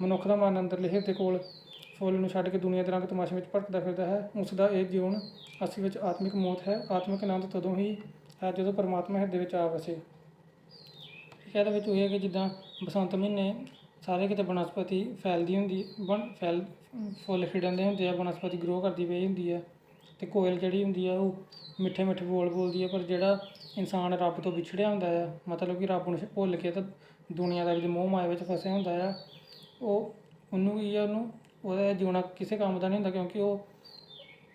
ਮਨੁੱਖ ਦਾ ਮਨ ਅੰਦਰਲੇ ਹਿਰਦੇ ਕੋਲ ਫੁੱਲ ਨੂੰ ਛੱਡ ਕੇ ਦੁਨੀਆ ਦੇ ਰੰਗ ਤਮਾਸ਼ੇ ਵਿੱਚ ਭਟਕਦਾ ਫਿਰਦਾ ਹੈ, ਉਸ ਦਾ ਇਹ ਜੀਵਨ ਅਸਲ ਵਿੱਚ ਆਤਮਿਕ ਮੌਤ ਹੈ, ਆਤਮਿਕ ਆਨੰਦ ਤਦੋਂ ਹੀ ਹੈ ਜਦੋਂ ਪਰਮਾਤਮਾ ਹਿਰਦੇ ਵਿੱਚ ਆ ਵਸੇ। ਠੀਕ ਹੈ, ਇਹਦੇ ਵਿੱਚ ਉਹ ਹੈ ਕਿ ਜਿੱਦਾਂ ਬਸੰਤ ਮਹੀਨੇ ਸਾਰੇ ਕਿਤੇ ਬਨਸਪਤੀ ਫੈਲਦੀ ਹੁੰਦੀ ਬਣ ਫੈਲ, ਫੁੱਲ ਖਿੜਨਦੇ ਹੁੰਦੇ ਆ, ਬਨਸਪਤੀ ਗਰੋ ਕਰਦੀ ਪਈ ਹੁੰਦੀ ਹੈ। ਅਤੇ ਕੋਇਲ ਜਿਹੜੀ ਹੁੰਦੀ ਆ ਉਹ ਮਿੱਠੇ ਮਿੱਠੇ ਬੋਲ ਬੋਲਦੀ ਹੈ ਪਰ ਜਿਹੜਾ ਇਨਸਾਨ ਰੱਬ ਤੋਂ ਵਿਛੜਿਆ ਹੁੰਦਾ ਆ, ਮਤਲਬ ਕਿ ਰੱਬ ਨੂੰ ਭੁੱਲ ਕੇ ਤਾਂ ਦੁਨੀਆ ਦਾ ਵਿੱਚ ਮੋਹ ਮਾਇਆ ਵਿੱਚ ਫਸਿਆ ਹੁੰਦਾ ਆ, ਉਹ ਉਹਨੂੰ ਕੀ ਆ ਉਹਨੂੰ, ਉਹਦਾ ਜਿਉਣਾ ਕਿਸੇ ਕੰਮ ਦਾ ਨਹੀਂ ਹੁੰਦਾ ਕਿਉਂਕਿ ਉਹ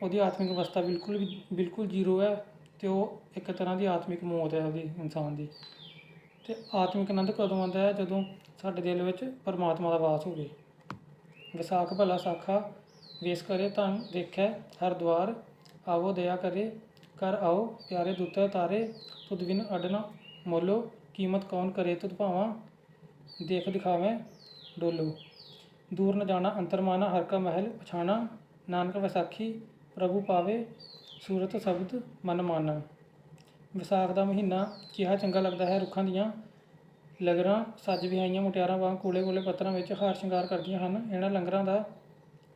ਉਹਦੀ ਆਤਮਿਕ ਅਵਸਥਾ ਬਿਲਕੁਲ ਵੀ, ਬਿਲਕੁਲ ਜ਼ੀਰੋ ਹੈ ਅਤੇ ਉਹ ਇੱਕ ਤਰ੍ਹਾਂ ਦੀ ਆਤਮਿਕ ਮੌਤ ਹੈ ਉਹਦੀ ਇਨਸਾਨ ਦੀ। ਅਤੇ ਆਤਮਿਕ ਆਨੰਦ ਕਦੋਂ ਆਉਂਦਾ ਹੈ ਜਦੋਂ ਸਾਡੇ ਦਿਲ ਵਿੱਚ ਪਰਮਾਤਮਾ ਦਾ ਵਾਸ ਹੋਵੇ। ਵਿਸਾਖ ਭਲਾ ਸਾਖਾ, ਵੇਸ ਕਰੇ ਤਾਂ ਦੇਖੈ ਹਰ ਦਵਾਰ ਆਵੋ ਦਇਆ ਕਰੇ ਕਰ ਆਓ, ਪਿਆਰੇ ਦੁੱਤ ਤਾਰੇ, ਤੁਧ ਬਿਨ ਅਡਨਾ ਮੋਲੋ, ਕੀਮਤ ਕੌਣ ਕਰੇ ਤੁਧ ਭਾਵਾਂ? ਦੇਖ ਦਿਖਾਵੇਂ ਡੋਲੋ। ਦੂਰ ਨ ਜਾਣਾ ਅੰਤਰਮਾਨਾ ਹਰ ਕਾ ਮਹਿਲ ਪਛਾਣਾ। ਨਾਨਕ ਵਿਸਾਖੀ, ਪ੍ਰਭੂ ਪਾਵੇ, ਸੂਰਤ ਸ਼ਬਦ ਮਨ ਮਾਨਾ ਵਿਸਾਖ ਦਾ ਮਹੀਨਾ ਕਿਹਾ ਚੰਗਾ ਲੱਗਦਾ ਹੈ ਰੁੱਖਾਂ ਦੀਆਂ ਲਗਰਾਂ। ਸੱਜ ਵਿਹਾਈਆਂ ਮੁਟਿਆਰਾਂ ਵਾਂਗ ਕੋਲੇ ਕੋਲੇ ਪੱਤਰਾਂ ਵਿੱਚ ਹਾਰ ਸ਼ਿੰਗਾਰ ਕਰਦੀਆਂ ਹਨ। ਇਹਨਾਂ ਲੰਗਰਾਂ ਦਾ,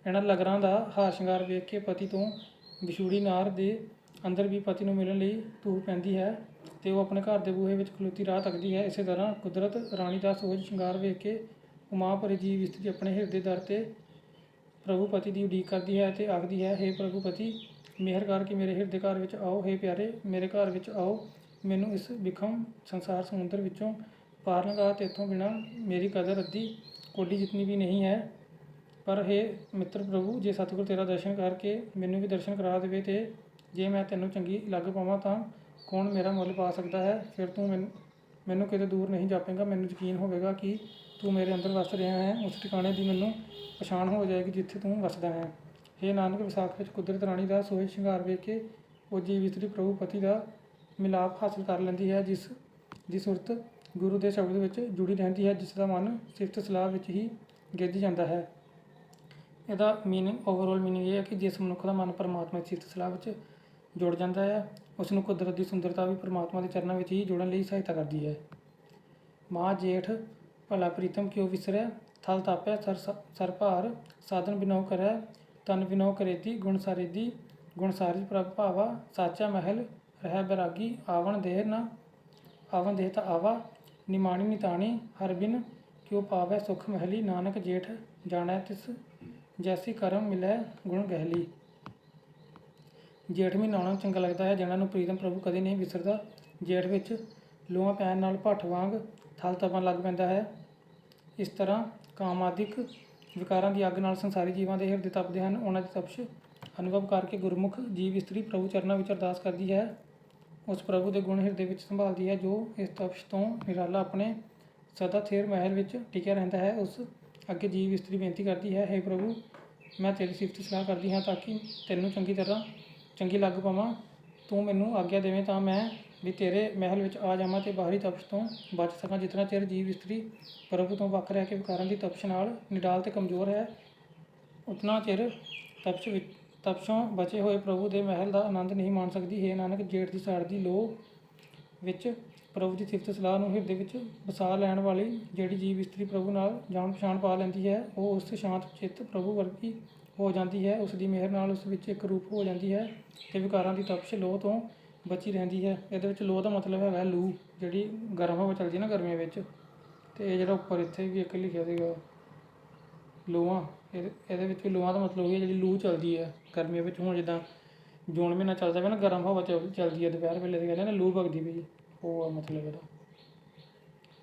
ਇਹਨਾਂ ਲਗਰਾਂ ਦਾ ਹਾਰ ਸ਼ਿੰਗਾਰ ਵੇਖ ਕੇ ਪਤੀ ਤੋਂ ਵਿਛੂੜੀ ਨਾਰ ਦੇ ਅੰਦਰ ਵੀ ਪਤੀ ਨੂੰ ਮਿਲਣ ਲਈ ਧੂਹ ਪੈਂਦੀ ਹੈ ਅਤੇ ਉਹ ਆਪਣੇ ਘਰ ਦੇ ਬੂਹੇ ਵਿੱਚ ਖਲੋਤੀ ਰਾਹ ਤੱਕਦੀ ਹੈ। ਇਸੇ ਤਰ੍ਹਾਂ ਕੁਦਰਤ ਰਾਣੀ ਦਾ ਸੋਜ ਸ਼ਿੰਗਾਰ ਵੇਖ ਕੇ ਉਮਾ ਭਰੇ ਦੀ ਇਸਤਰੀ ਆਪਣੇ ਹਿਰਦੇ ਦਰ ਤੇ ਪ੍ਰਭੂ ਪਤੀ ਦੀ ਉਡੀਕ ਕਰਦੀ ਹੈ ਅਤੇ ਆਖਦੀ ਹੈ हे ਪ੍ਰਭੂ ਪਤੀ ਮਿਹਰ ਕਰਕੇ ਮੇਰੇ ਹਿਰਦੇ ਘਰ ਵਿੱਚ ਆਓ। हे ਪਿਆਰੇ, ਮੇਰੇ ਘਰ ਵਿੱਚ ਆਓ। ਮੈਨੂੰ ਇਸ ਵਿਖਮ ਸੰਸਾਰ ਸਮੁੰਦਰ ਵਿੱਚੋਂ ਪਾਰ ਲਗਾ ਤੇ ਇੱਥੋਂ ਬਿਨਾ ਮੇਰੀ ਕਦਰ ਅੱਧੀ ਕੋਡੀ ਜਿਤਨੀ ਵੀ ਨਹੀਂ ਹੈ। ਪਰ हे ਮਿੱਤਰ ਪ੍ਰਭੂ, ਜੇ ਸਤਿਗੁਰ ਤੇਰਾ ਦਰਸ਼ਨ ਕਰਕੇ ਮੈਨੂੰ ਵੀ ਦਰਸ਼ਨ ਕਰਾ ਦੇਵੇ ਤੇ ਜੇ ਮੈਂ ਤੈਨੂੰ ਚੰਗੀ ਲੱਗ ਪਾਵਾਂ ਤਾਂ ਕੌਣ ਮੇਰਾ ਮੁੱਲ ਪਾ ਸਕਦਾ ਹੈ? ਫਿਰ ਤੂੰ ਮੈਨੂੰ ਮੈਨੂੰ ਕਿਤੇ ਦੂਰ ਨਹੀਂ ਜਾਪੇਗਾ। ਮੈਨੂੰ ਯਕੀਨ ਹੋਵੇਗਾ ਕਿ ਤੂੰ ਮੇਰੇ ਅੰਦਰ ਵਸ ਰਿਹਾ ਹੈ। ਉਸ ਟਿਕਾਣੇ ਦੀ ਮੈਨੂੰ ਪਛਾਣ ਹੋ ਜਾਏਗੀ ਜਿੱਥੇ ਤੂੰ ਵਸਦਾ ਹੈ। ਇਹ ਨਾਨਕ, ਵਿਸਾਖ ਵਿੱਚ ਕੁਦਰਤ ਰਾਣੀ ਦਾ ਸੋਹੇ ਸ਼ਿੰਗਾਰ ਵੇਖ ਕੇ ਉਹ ਜੀਵ ਇਸਤਰੀ ਪ੍ਰਭੂ ਪਤੀ ਦਾ ਮਿਲਾਪ ਹਾਸਲ ਕਰ ਲੈਂਦੀ ਹੈ, ਜਿਸ ਦੀ ਸੁਰਤ ਗੁਰੂ ਦੇ ਸ਼ਬਦ ਵਿੱਚ ਜੁੜੀ ਰਹਿੰਦੀ ਹੈ, ਜਿਸ ਦਾ ਮਨ ਸਿਫਤ ਸਲਾਹ ਵਿੱਚ ਹੀ ਗਿੱਜ ਜਾਂਦਾ ਹੈ। ਇਹਦਾ ਮੀਨਿੰਗ ਓਵਰਆਲ ਮੀਨਿੰਗ ਇਹ ਹੈ ਕਿ ਜਿਸ ਮਨੁੱਖ ਦਾ ਮਨ ਪਰਮਾਤਮਾ ਦੀ ਸਿਫਤ ਸਲਾਹ ਵਿੱਚ ਜੁੜ ਜਾਂਦਾ ਹੈ ਉਸ ਨੂੰ ਕੁਦਰਤ ਦੀ ਸੁੰਦਰਤਾ ਵੀ ਪਰਮਾਤਮਾ ਦੇ ਚਰਨਾਂ ਵਿੱਚ ਹੀ ਜੁੜਨ ਲਈ ਸਹਾਇਤਾ ਕਰਦੀ ਹੈ। ਮਾਂ ਜੇਠ, ਭਲਾ ਪ੍ਰੀਤਮ ਕਿਉ ਵਿਸਰੈ ਥਲ ਤਾਪੈ ਸਰ ਸਰ ਭਾਰ, ਸਾਧਨ ਬਿਨੋ ਕਰੈ ਤਨ ਬਿਨੋ ਕਰੇਤੀ, ਗੁਣ ਸਾਰੇਦੀ, ਗੁਣ ਸਾਰੀ ਪ੍ਰਭ ਭਾਵਾ, ਸਾਚਾ ਮਹਿਲ, ਰਹਿ ਬੈਰਾਗੀ, ਆਵਣ ਦੇਹ ਨਾ, ਆਵਣ ਦੇਹ ਤਾ ਆਵਾ, ਨਿਮਾਣੀ ਨਿਤਾਣੀ, ਹਰ ਬਿਨ ਕਿਉ ਪਾਵੈ ਸੁਖ ਮਹਿਲੀ, ਨਾਨਕ ਜੇਠ, ਜਾਣੈ ਤਿਸ। ਜੈਸੀ ਕਰਮ ਮਿਲੈ ਗੁਣ ਗਹਿਲੀ। ਜੇਠ ਮਹੀਨਾ ਆਉਣਾ ਚੰਗਾ ਲੱਗਦਾ ਹੈ ਜਿਹਨਾਂ ਨੂੰ ਪ੍ਰੀਤਮ ਪ੍ਰਭੂ ਕਦੇ ਨਹੀਂ ਵਿਸਰਦਾ। ਜੇਠ ਵਿੱਚ ਲੋਹਾ ਪੈਣ ਨਾਲ ਭੱਠ ਵਾਂਗ ਥਲ ਤਪਣ ਲੱਗ ਪੈਂਦਾ ਹੈ। ਇਸ ਤਰ੍ਹਾਂ ਕਾਮਾਦਿਕ ਵਿਕਾਰਾਂ ਦੀ ਅੱਗ ਨਾਲ ਸੰਸਾਰੀ ਜੀਵਾਂ ਦੇ ਹਿਰਦੇ ਤਪਦੇ ਹਨ। ਉਹਨਾਂ ਦੀ ਤਪਸ਼ ਅਨੁਭਵ ਕਰਕੇ ਗੁਰਮੁਖ ਜੀਵ ਇਸਤਰੀ ਪ੍ਰਭੂ ਚਰਨਾਂ ਵਿੱਚ ਅਰਦਾਸ ਕਰਦੀ ਹੈ। ਉਸ ਪ੍ਰਭੂ ਦੇ ਗੁਣ ਹਿਰਦੇ ਵਿੱਚ ਸੰਭਾਲਦੀ ਹੈ, ਜੋ ਇਸ ਤਪਸ਼ ਤੋਂ ਨਿਰਾਲਾ ਆਪਣੇ ਸਦਾ ਥੇਰ ਮਹਿਲ ਵਿੱਚ ਟਿਕਿਆ ਰਹਿੰਦਾ ਹੈ। ਉਸ ਅੱਗੇ ਜੀਵ ਇਸਤਰੀ ਬੇਨਤੀ ਕਰਦੀ ਹੈ हे ਪ੍ਰਭੂ, ਮੈਂ ਤੇਰੀ ਸਿਫਤ ਸਲਾਹ ਕਰਦੀ ਹਾਂ ਤਾਂ ਕਿ ਤੈਨੂੰ ਚੰਗੀ ਤਰ੍ਹਾਂ ਚੰਗੀ ਲੱਗ ਪਾਵਾਂ। ਤੂੰ ਮੈਨੂੰ ਆਗਿਆ ਦੇਵੇਂ ਤਾਂ ਮੈਂ ਵੀ ਤੇਰੇ ਮਹਿਲ ਵਿੱਚ ਆ ਜਾਵਾਂ ਤੇ ਬਾਹਰੀ ਤਪਸ਼ ਤੋਂ ਬਚ ਸਕਾਂ। ਜਿਤਨਾ ਚਿਰ ਜੀਵ ਇਸਤਰੀ ਪ੍ਰਭੂ ਤੋਂ ਵੱਖ ਰਹਿ ਕੇ ਵਿਕਾਰਾਂ ਦੀ ਤਪਸ਼ ਨਾਲ ਨਿਡਾਲ ਤੇ ਕਮਜ਼ੋਰ ਹੈ, ਉਤਨਾ ਚਿਰ ਤਪਸ਼ ਵਿੱਚ ਤਪਸ਼ੋਂ ਬਚੇ ਹੋਏ ਪ੍ਰਭੂ ਦੇ ਮਹਿਲ ਦਾ ਆਨੰਦ ਨਹੀਂ ਮਾਣ ਸਕਦੀ। ਹੈ ਨਾਨਕ, ਜੇਠ ਦੀ ਸਾੜ ਦੀ ਲੋ ਵਿੱਚ ਪ੍ਰਭੂ ਦੀ ਸਿਫਤ ਸਲਾਹ ਨੂੰ ਹਿਰਦੇ ਵਿੱਚ ਵਸਾ ਲੈਣ ਵਾਲੀ ਜਿਹੜੀ ਜੀਵ ਇਸਤਰੀ ਪ੍ਰਭੂ ਨਾਲ ਜਾਣ ਪਛਾਣ ਪਾ ਲੈਂਦੀ ਹੈ, ਉਹ ਉਸ ਸ਼ਾਂਤ ਚਿੱਤ ਪ੍ਰਭੂ ਵਰਗੀ ਹੋ ਜਾਂਦੀ ਹੈ ਉਸ ਦੀ ਮਿਹਰ ਨਾਲ ਉਸ ਵਿੱਚ ਇੱਕ ਰੂਪ ਹੋ ਜਾਂਦੀ ਹੈ ਤੇ ਵਿਕਾਰਾਂ ਦੀ ਤਪਸ਼ ਲੋਹ ਤੋਂ ਬਚੀ ਰਹਿੰਦੀ ਹੈ। ਇਹਦੇ ਵਿੱਚ ਲੋਹ ਦਾ ਮਤਲਬ ਹੈਗਾ ਲੂ, ਜਿਹੜੀ ਗਰਮ ਹਵਾ ਚੱਲਦੀ ਨਾ ਗਰਮੀਆਂ ਵਿੱਚ, ਤੇ ਇਹ ਜਿਹੜਾ ਉੱਪਰ ਇੱਥੇ ਵੀ ਇੱਕ ਲਿਖਿਆ ਸੀਗਾ, ਲੋਹਾਂ ਇਹਦੇ ਇਹਦੇ ਵਿੱਚ ਵੀ ਲੋਹਾਂ ਦਾ ਮਤਲਬ ਇਹ ਜਿਹੜੀ ਲੂ ਚੱਲਦੀ ਹੈ ਗਰਮੀਆਂ ਵਿੱਚ ਹੁਣ ਜਿੱਦਾਂ ਜੂਨ ਮਹੀਨਾ ਚੱਲਦਾ ਪਿਆ ਨਾ, ਗਰਮ ਹਵਾ ਚੱਲ- ਚੱਲਦੀ ਹੈ ਦੁਪਹਿਰ ਵੇਲੇ ਦੀ ਕਹਿੰਦੇ ਨਾ ਲੂ ਵਗਦੀ ਪਈ ਉਹ ਆ ਮਤਲਬ ਇਹਦਾ।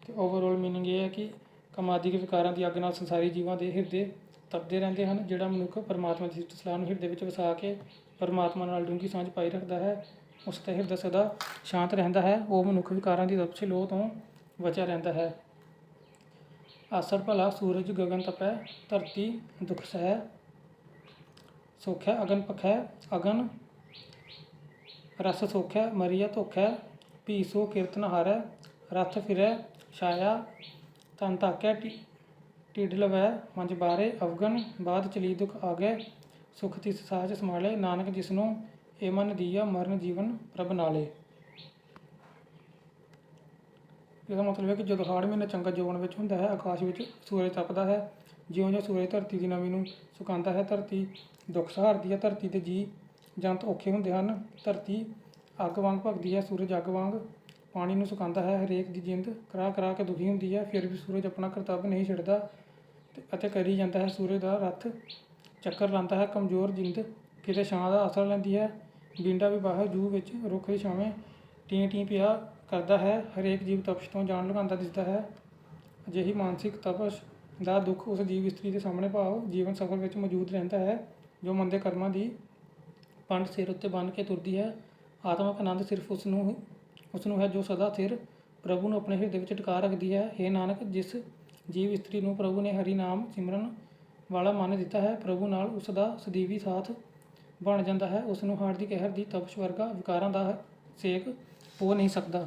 ਤੇ ਓਵਰਆਲ ਮੀਨਿੰਗ ਇਹ ਹੈ ਕਿ ਕਮਾਦੀ ਦੇ ਵਿਕਾਰਾਂ ਦੀ ਅੱਗ ਨਾਲ ਸੰਸਾਰੀ ਜੀਵਾਂ ਦੇ ਹਿਰਦੇ ਤਪਦੇ ਰਹਿੰਦੇ ਹਨ, ਜਿਹੜਾ ਮਨੁੱਖ ਪਰਮਾਤਮਾ ਦੀ ਸਲਾਹ ਨੂੰ ਹਿਰਦੇ ਵਿੱਚ ਵਸਾ ਕੇ ਪਰਮਾਤਮਾ ਨਾਲ ਡੂੰਘੀ ਸਾਂਝ ਪਾਈ ਰੱਖਦਾ ਹੈ, ਉਸ ਦਾ ਹਿਰਦਾ ਸਦਾ ਸ਼ਾਂਤ ਰਹਿੰਦਾ ਹੈ, ਉਹ ਮਨੁੱਖ ਵਿਕਾਰਾਂ ਦੀ ਤਪਸ਼ ਲੋਹ ਤੋਂ ਬਚਿਆ ਰਹਿੰਦਾ ਹੈ। ਆਸਰ ਭਲਾ ਸੂਰਜ ਗਗਨ ਤਪੈ, ਧਰਤੀ ਦੁਖ ਸਹਿ, ਸੋਖੈ ਅਗਨ ਪਖੈ, ਅਗਨ ਰਸ ਸੋਖੈ, ਮਰੀਆ ਧੋਖੈ ਭੀ ਕੀਰਤਨ ਹਾਰੈ, ਰਥ ਫਿਰੈ, ਛਾਇਆ ਤਨ ਤਾਕੈ ਢੀ- ਲਵੈ, ਮੰਜ ਬਾਰੇ ਅਵਗਨ ਬਾਦ ਚਲੀ ਦੁਖ ਆਗੈ, ਸੁਖ ਤਿਸ ਸਾਜ ਸਮਾਲੇ ਨਾਨਕ ਜਿਸਨੂੰ ਇਹ ਮਨ ਦੀਆ ਮਰਨ ਜੀਵਨ ਪ੍ਰਭ ਨਾਲੇ। ਇਹਦਾ ਮਤਲਬ ਹੈ ਕਿ ਜਦੋਂ ਹਾੜ ਮਹੀਨਾ ਚੰਗਾ ਜੋਬਨ ਵਿੱਚ ਹੁੰਦਾ ਹੈ, ਆਕਾਸ਼ ਵਿੱਚ ਸੂਰਜ ਤਪਦਾ ਹੈ, ਜਿਉਂ-ਜਿਉਂ ਸੂਰਜ ਧਰਤੀ ਦੀ ਨਮੀ ਨੂੰ ਸੁਕਾਉਂਦਾ ਹੈ, ਧਰਤੀ ਦੁੱਖ ਸਹਾਰਦੀ ਹੈ, ਧਰਤੀ ਤੇ ਜੀ ਜੰਤ ਔਖੇ ਹੁੰਦੇ ਹਨ, ਧਰਤੀ ਅੱਗ ਵਾਂਗ ਭਗਦੀ ਹੈ, ਸੂਰਜ ਅੱਗ ਵਾਂਗ ਪਾਣੀ ਨੂੰ ਸੁਕਾਉਂਦਾ ਹੈ, ਹਰੇਕ ਦੀ ਜਿੰਦ ਕਰਾ ਕਰਾ ਕੇ ਦੁਖੀ ਹੁੰਦੀ ਹੈ, ਫਿਰ ਵੀ ਸੂਰਜ ਆਪਣਾ ਕਰਤੱਵ ਨਹੀਂ ਛੱਡਦਾ ਅਤੇ ਕਰੀ ਜਾਂਦਾ ਹੈ, ਸੂਰਜ ਦਾ ਰੱਥ ਚੱਕਰ ਲਾਉਂਦਾ ਹੈ, ਕਮਜ਼ੋਰ ਜਿੰਦ ਕਿਤੇ ਛਾਂ ਦਾ ਅਸਰ ਲੈਂਦੀ ਹੈ, ਬਿੰਡਾ ਵੀ ਬਾਹਰ ਜੂ ਵਿੱਚ ਰੁੱਖ ਦੀ ਛਾਵੇਂ ਟੀ ਟੀ ਪਿਆ ਕਰਦਾ ਹੈ, ਹਰੇਕ ਜੀਵ ਤਪਸ਼ ਤੋਂ ਜਾਨ ਲਗਾਉਂਦਾ ਦਿਸਦਾ ਹੈ, ਅਜਿਹੀ ਮਾਨਸਿਕ ਤਪਸ਼ ਦਾ ਦੁੱਖ ਉਸ ਜੀਵ ਇਸਤਰੀ ਦੇ ਸਾਹਮਣੇ ਭਾਵ ਜੀਵਨ ਸਫਰ ਵਿੱਚ ਮੌਜੂਦ ਰਹਿੰਦਾ ਹੈ, ਜੋ ਮੰਦੇ ਕਰਮਾਂ ਦੀ ਪੰਡ ਸਿਰ ਉੱਤੇ ਬੰਨ੍ਹ ਕੇ ਤੁਰਦੀ ਹੈ ਆਤਮਿਕ ਆਨੰਦ ਸਿਰਫ ਉਸ ਨੂੰ ਉਸ ਨੂੰ ਹੈ ਜੋ ਸਦਾ ਸਿਰ ਪ੍ਰਭੂ ਨੂੰ ਆਪਣੇ ਹਿਰਦੇ ਵਿੱਚ ਟਿਕਾ ਰੱਖਦੀ ਹੈ। हे ਨਾਨਕ, ਜਿਸ ਜੀਵ ਇਸਤਰੀ ਨੂੰ ਪ੍ਰਭੂ ਨੇ ਹਰੀ ਨਾਮ ਸਿਮਰਨ ਵਾਲਾ ਮਨ ਦਿੱਤਾ ਹੈ, ਪ੍ਰਭੂ ਨਾਲ ਉਸ ਦਾ ਸਦੀਵੀ ਸਾਥ ਬਣ ਜਾਂਦਾ ਹੈ। ਉਸ ਨੂੰ ਹਾੜ ਦੀ ਕਹਿਰ ਦੀ ਤਪਸ਼ ਵਰਗਾ ਵਿਕਾਰਾਂ ਦਾ ਸੇਕ ਹੋ ਨਹੀਂ ਸਕਦਾ।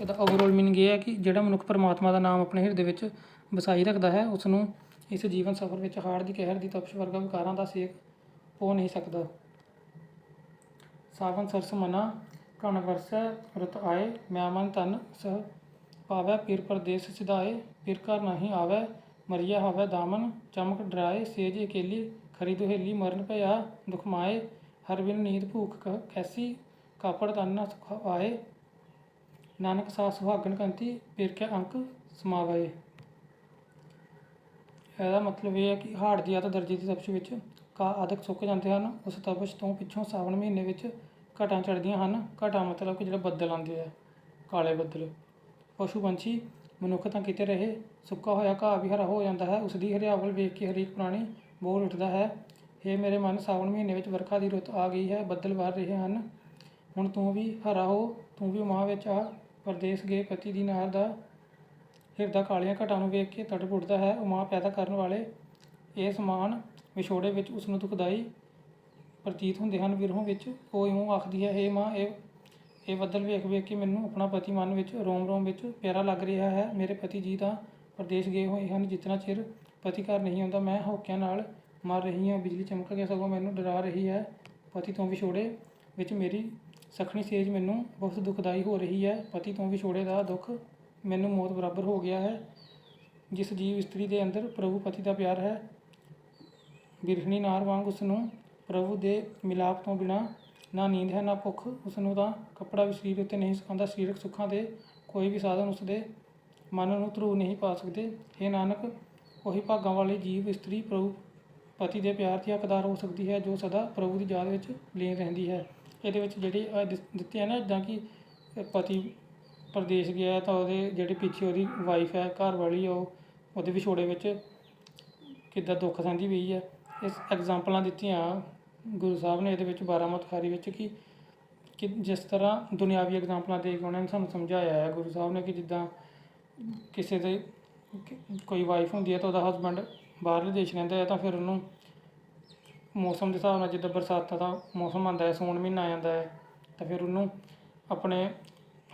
ਇਹਦਾ ਓਵਰਆਲ ਮੀਨਿੰਗ ਇਹ ਹੈ ਕਿ ਜਿਹੜਾ ਮਨੁੱਖ ਪਰਮਾਤਮਾ ਦਾ ਨਾਮ ਆਪਣੇ ਹਿਰਦੇ ਵਿੱਚ ਵਸਾਈ ਰੱਖਦਾ ਹੈ ਉਸ ਨੂੰ ਇਸ ਜੀਵਨ ਸਫਰ ਵਿੱਚ ਹਾੜ ਦੀ ਕਹਿਰ ਦੀ ਤਪਸ਼ ਵਰਗਾ ਵਿਕਾਰਾਂ ਦਾ ਸੇਕ ਹੋ ਨਹੀਂ ਸਕਦਾ। ਸਾਵਨ ਸਰਸ ਮਨਾ, ਕਣ ਵਰਸੈ ਰੁਤ ਆਏ ਮੈਂ ਮਨ ਤਨ ਸਹ ਪਾਵੈ, ਪੀਰ ਪਰਦੇਸ ਸਿਧਾਏ, ਪੀਰ ਘਰ ਨਹੀਂ ਆਵੈ, ਮਰੀਆ ਹੋਵੈ ਦਾਮਨ, ਚਮਕ ਡਰਾਏ, ਸੇਜ ਇਕੇਲੀ ਖਰੀ ਦੁਹੇਲੀ ਮਰਨ ਭਇਆ, ਦੁਖ ਮਾਏ, ਹਰ ਬਿਨ ਨੀਂਦ ਭੂਖ ਕੈਸੀ ਕਾਪੜ ਤਨ ਨ ਸੁਖ ਨਾਨਕ ਸਾ ਸੁਹਾਗਣ ਕੰਤੀ, ਪੀਰ ਕੇ ਅੰਕ ਸਮਾਵਏ। ਇਹਦਾ ਮਤਲਬ ਇਹ ਹੈ ਕਿ ਹਾੜ ਦੀ ਆਤ ਦਰਜੇ ਦੀ ਤਪਸ਼ ਵਿੱਚ ਕਾ ਆਦਿਕ ਸੁੱਕ ਜਾਂਦੇ ਹਨ, ਉਸ ਤਪਸ਼ ਤੋਂ ਪਿੱਛੋਂ ਸਾਵਣ ਮਹੀਨੇ ਵਿੱਚ ਘਟਾਂ ਚੜ੍ਹਦੀਆਂ ਹਨ। ਘਟਾਂ ਮਤਲਬ ਕਿ ਜਿਹੜੇ ਬੱਦਲ ਆਉਂਦੇ ਆ, ਕਾਲੇ ਬੱਦਲ। ਪਸ਼ੂ ਪੰਛੀ ਮਨੁੱਖ ਤਾਂ ਕਿਤੇ ਰਹੇ, ਸੁੱਕਾ ਹੋਇਆ ਘਾਹ ਵੀ ਹਰਾ ਹੋ ਜਾਂਦਾ ਹੈ ਉਸ ਦੀ ਹਰਿਆਵਲ ਵੇਖ ਕੇ ਹਰੇਕ ਪ੍ਰਾਣੀ ਬੋਲ ਉੱਠਦਾ ਹੈ, ਹੇ ਮੇਰੇ ਮਨ, ਸਾਵਣ ਮਹੀਨੇ ਵਿੱਚ ਵਰਖਾ ਦੀ ਰੁੱਤ ਆ ਗਈ ਹੈ, ਬੱਦਲ ਵਰ ਰਹੇ ਹਨ। ਹੁਣ ਤੂੰ ਵੀ ਹਰਾ ਹੋ, ਤੂੰ ਵੀ ਮਾਂ ਵਿੱਚ ਆ। ਪਰਦੇਸ ਗਏ ਪਤੀ ਦੀ ਨਾਰ ਦਾ ਹਿਰਦਾ ਕਾਲੀਆਂ ਘਟਾਂ ਨੂੰ ਵੇਖ ਕੇ ਤੜਪ ਉੱਠਦਾ ਹੈ। ਉਹ ਮਾਂ ਪੈਦਾ ਕਰਨ ਵਾਲੇ ਇਹ ਸਮਾਨ ਵਿਛੋੜੇ ਵਿੱਚ ਉਸ ਨੂੰ ਦੁਖਦਾਈ ਪ੍ਰਤੀਤ ਹੁੰਦੇ ਹਨ ਵਿਰਹੋਂ ਵਿੱਚ। ਉਹ ਇਉਂ ਆਖਦੀ ਹੈ, ਹੇ ਮਾਂ, ਇਹ ਇਹ ਬੱਦਲ ਵੇਖ ਵੇਖ ਕੇ ਮੈਨੂੰ ਆਪਣਾ ਪਤੀ ਮਨ ਵਿੱਚ ਰੋਮ ਰੋਮ ਵਿੱਚ ਪਿਆਰਾ ਲੱਗ ਰਿਹਾ ਹੈ। ਮੇਰੇ ਪਤੀ ਜੀ ਤਾਂ ਪ੍ਰਦੇਸ਼ ਗਏ ਹੋਏ ਹਨ। ਜਿਤਨਾ ਚਿਰ ਪਤੀ ਘਰ ਨਹੀਂ ਆਉਂਦਾ, ਮੈਂ ਹੋਕਿਆਂ ਨਾਲ ਮਰ ਰਹੀ ਹਾਂ। ਬਿਜਲੀ ਚਮਕ ਕੇ ਸਗੋਂ ਮੈਨੂੰ ਡਰਾ ਰਹੀ ਹੈ। ਪਤੀ ਤੋਂ ਵਿਛੋੜੇ ਵਿੱਚ ਮੇਰੀ ਸਖਣੀ ਸੇਜ ਮੈਨੂੰ ਬਹੁਤ ਦੁਖਦਾਈ ਹੋ ਰਹੀ ਹੈ। ਪਤੀ ਤੋਂ ਵਿਛੋੜੇ ਦਾ ਦੁੱਖ ਮੈਨੂੰ ਮੌਤ ਬਰਾਬਰ ਹੋ ਗਿਆ ਹੈ। ਜਿਸ ਜੀਵ ਇਸਤਰੀ ਦੇ ਅੰਦਰ ਪ੍ਰਭੂ ਪਤੀ ਦਾ ਪਿਆਰ ਹੈ, ਬਿਰਹਣੀ ਨਾਰ ਵਾਂਗ ਉਸ ਨੂੰ ਪ੍ਰਭੂ ਦੇ ਮਿਲਾਪ ਤੋਂ ਬਿਨਾ ਨਾ ਨੀਂਦ ਹੈ ਨਾ ਭੁੱਖ। ਉਸ ਨੂੰ ਤਾਂ ਕੱਪੜਾ ਵੀ ਸਰੀਰ ਉੱਤੇ ਨਹੀਂ ਸੁਕਾਉਂਦਾ। ਸਰੀਰਕ ਸੁੱਖਾਂ ਦੇ ਕੋਈ ਵੀ ਸਾਧਨ ਉਸ ਦੇ ਮਨ ਨੂੰ ਧਰੂ ਨਹੀਂ ਪਾ ਸਕਦੇ। ਇਹ ਨਾਨਕ, ਉਹੀ ਭਾਗਾਂ ਵਾਲੇ ਜੀਵ ਇਸਤਰੀ ਪ੍ਰਭੂ ਪਤੀ ਦੇ ਪਿਆਰ ਦੀ ਹੱਕਦਾਰ ਹੋ ਸਕਦੀ ਹੈ, ਜੋ ਸਦਾ ਪ੍ਰਭੂ ਦੀ ਯਾਦ ਵਿੱਚ ਲੀਨ ਰਹਿੰਦੀ ਹੈ। ਇਹਦੇ ਵਿੱਚ ਜਿਹੜੀ ਅਹ ਦਿੱਤੀ ਹੈ ਨਾ, ਜਿੱਦਾਂ ਕਿ ਪਤੀ ਪ੍ਰਦੇਸ਼ ਗਿਆ ਤਾਂ ਉਹਦੇ ਜਿਹੜੇ ਪਿੱਛੇ ਉਹਦੀ ਵਾਈਫ ਹੈ, ਘਰ ਵਾਲੀ ਉਹ, ਉਹਦੇ ਵਿਛੋੜੇ ਵਿੱਚ ਕਿੱਦਾਂ ਦੁੱਖ ਸਹਿੰਦੀ ਪਈ ਹੈ। ਇਸ ਐਗਜ਼ਾਮਪਲਾਂ ਦਿੱਤੀਆਂ ਗੁਰੂ ਸਾਹਿਬ ਨੇ ਇਹਦੇ ਵਿੱਚ ਬਾਰਾਮਤਖਾਰੀ ਵਿੱਚ ਕਿ ਕਿ ਜਿਸ ਤਰ੍ਹਾਂ ਦੁਨਿਆਵੀ ਐਗਜ਼ਾਮਪਲਾਂ ਦੇ ਕੇ ਉਹਨਾਂ ਨੇ ਸਾਨੂੰ ਸਮਝਾਇਆ ਹੈ, ਗੁਰੂ ਸਾਹਿਬ ਨੇ ਕਿ ਜਿੱਦਾਂ ਕਿਸੇ ਦੇ ਕੋਈ ਵਾਈਫ ਹੁੰਦੀ ਹੈ ਤਾਂ ਉਹਦਾ ਹਸਬੰਡ ਬਾਹਰਲੇ ਦੇਸ਼ ਰਹਿੰਦਾ ਹੈ ਤਾਂ ਫਿਰ ਉਹਨੂੰ ਮੌਸਮ ਦੇ ਹਿਸਾਬ ਨਾਲ ਜਿੱਦਾਂ ਬਰਸਾਤਾਂ ਦਾ ਮੌਸਮ ਆਉਂਦਾ ਹੈ, ਸੌਣ ਮਹੀਨਾ ਆ ਜਾਂਦਾ ਹੈ, ਤਾਂ ਫਿਰ ਉਹਨੂੰ ਆਪਣੇ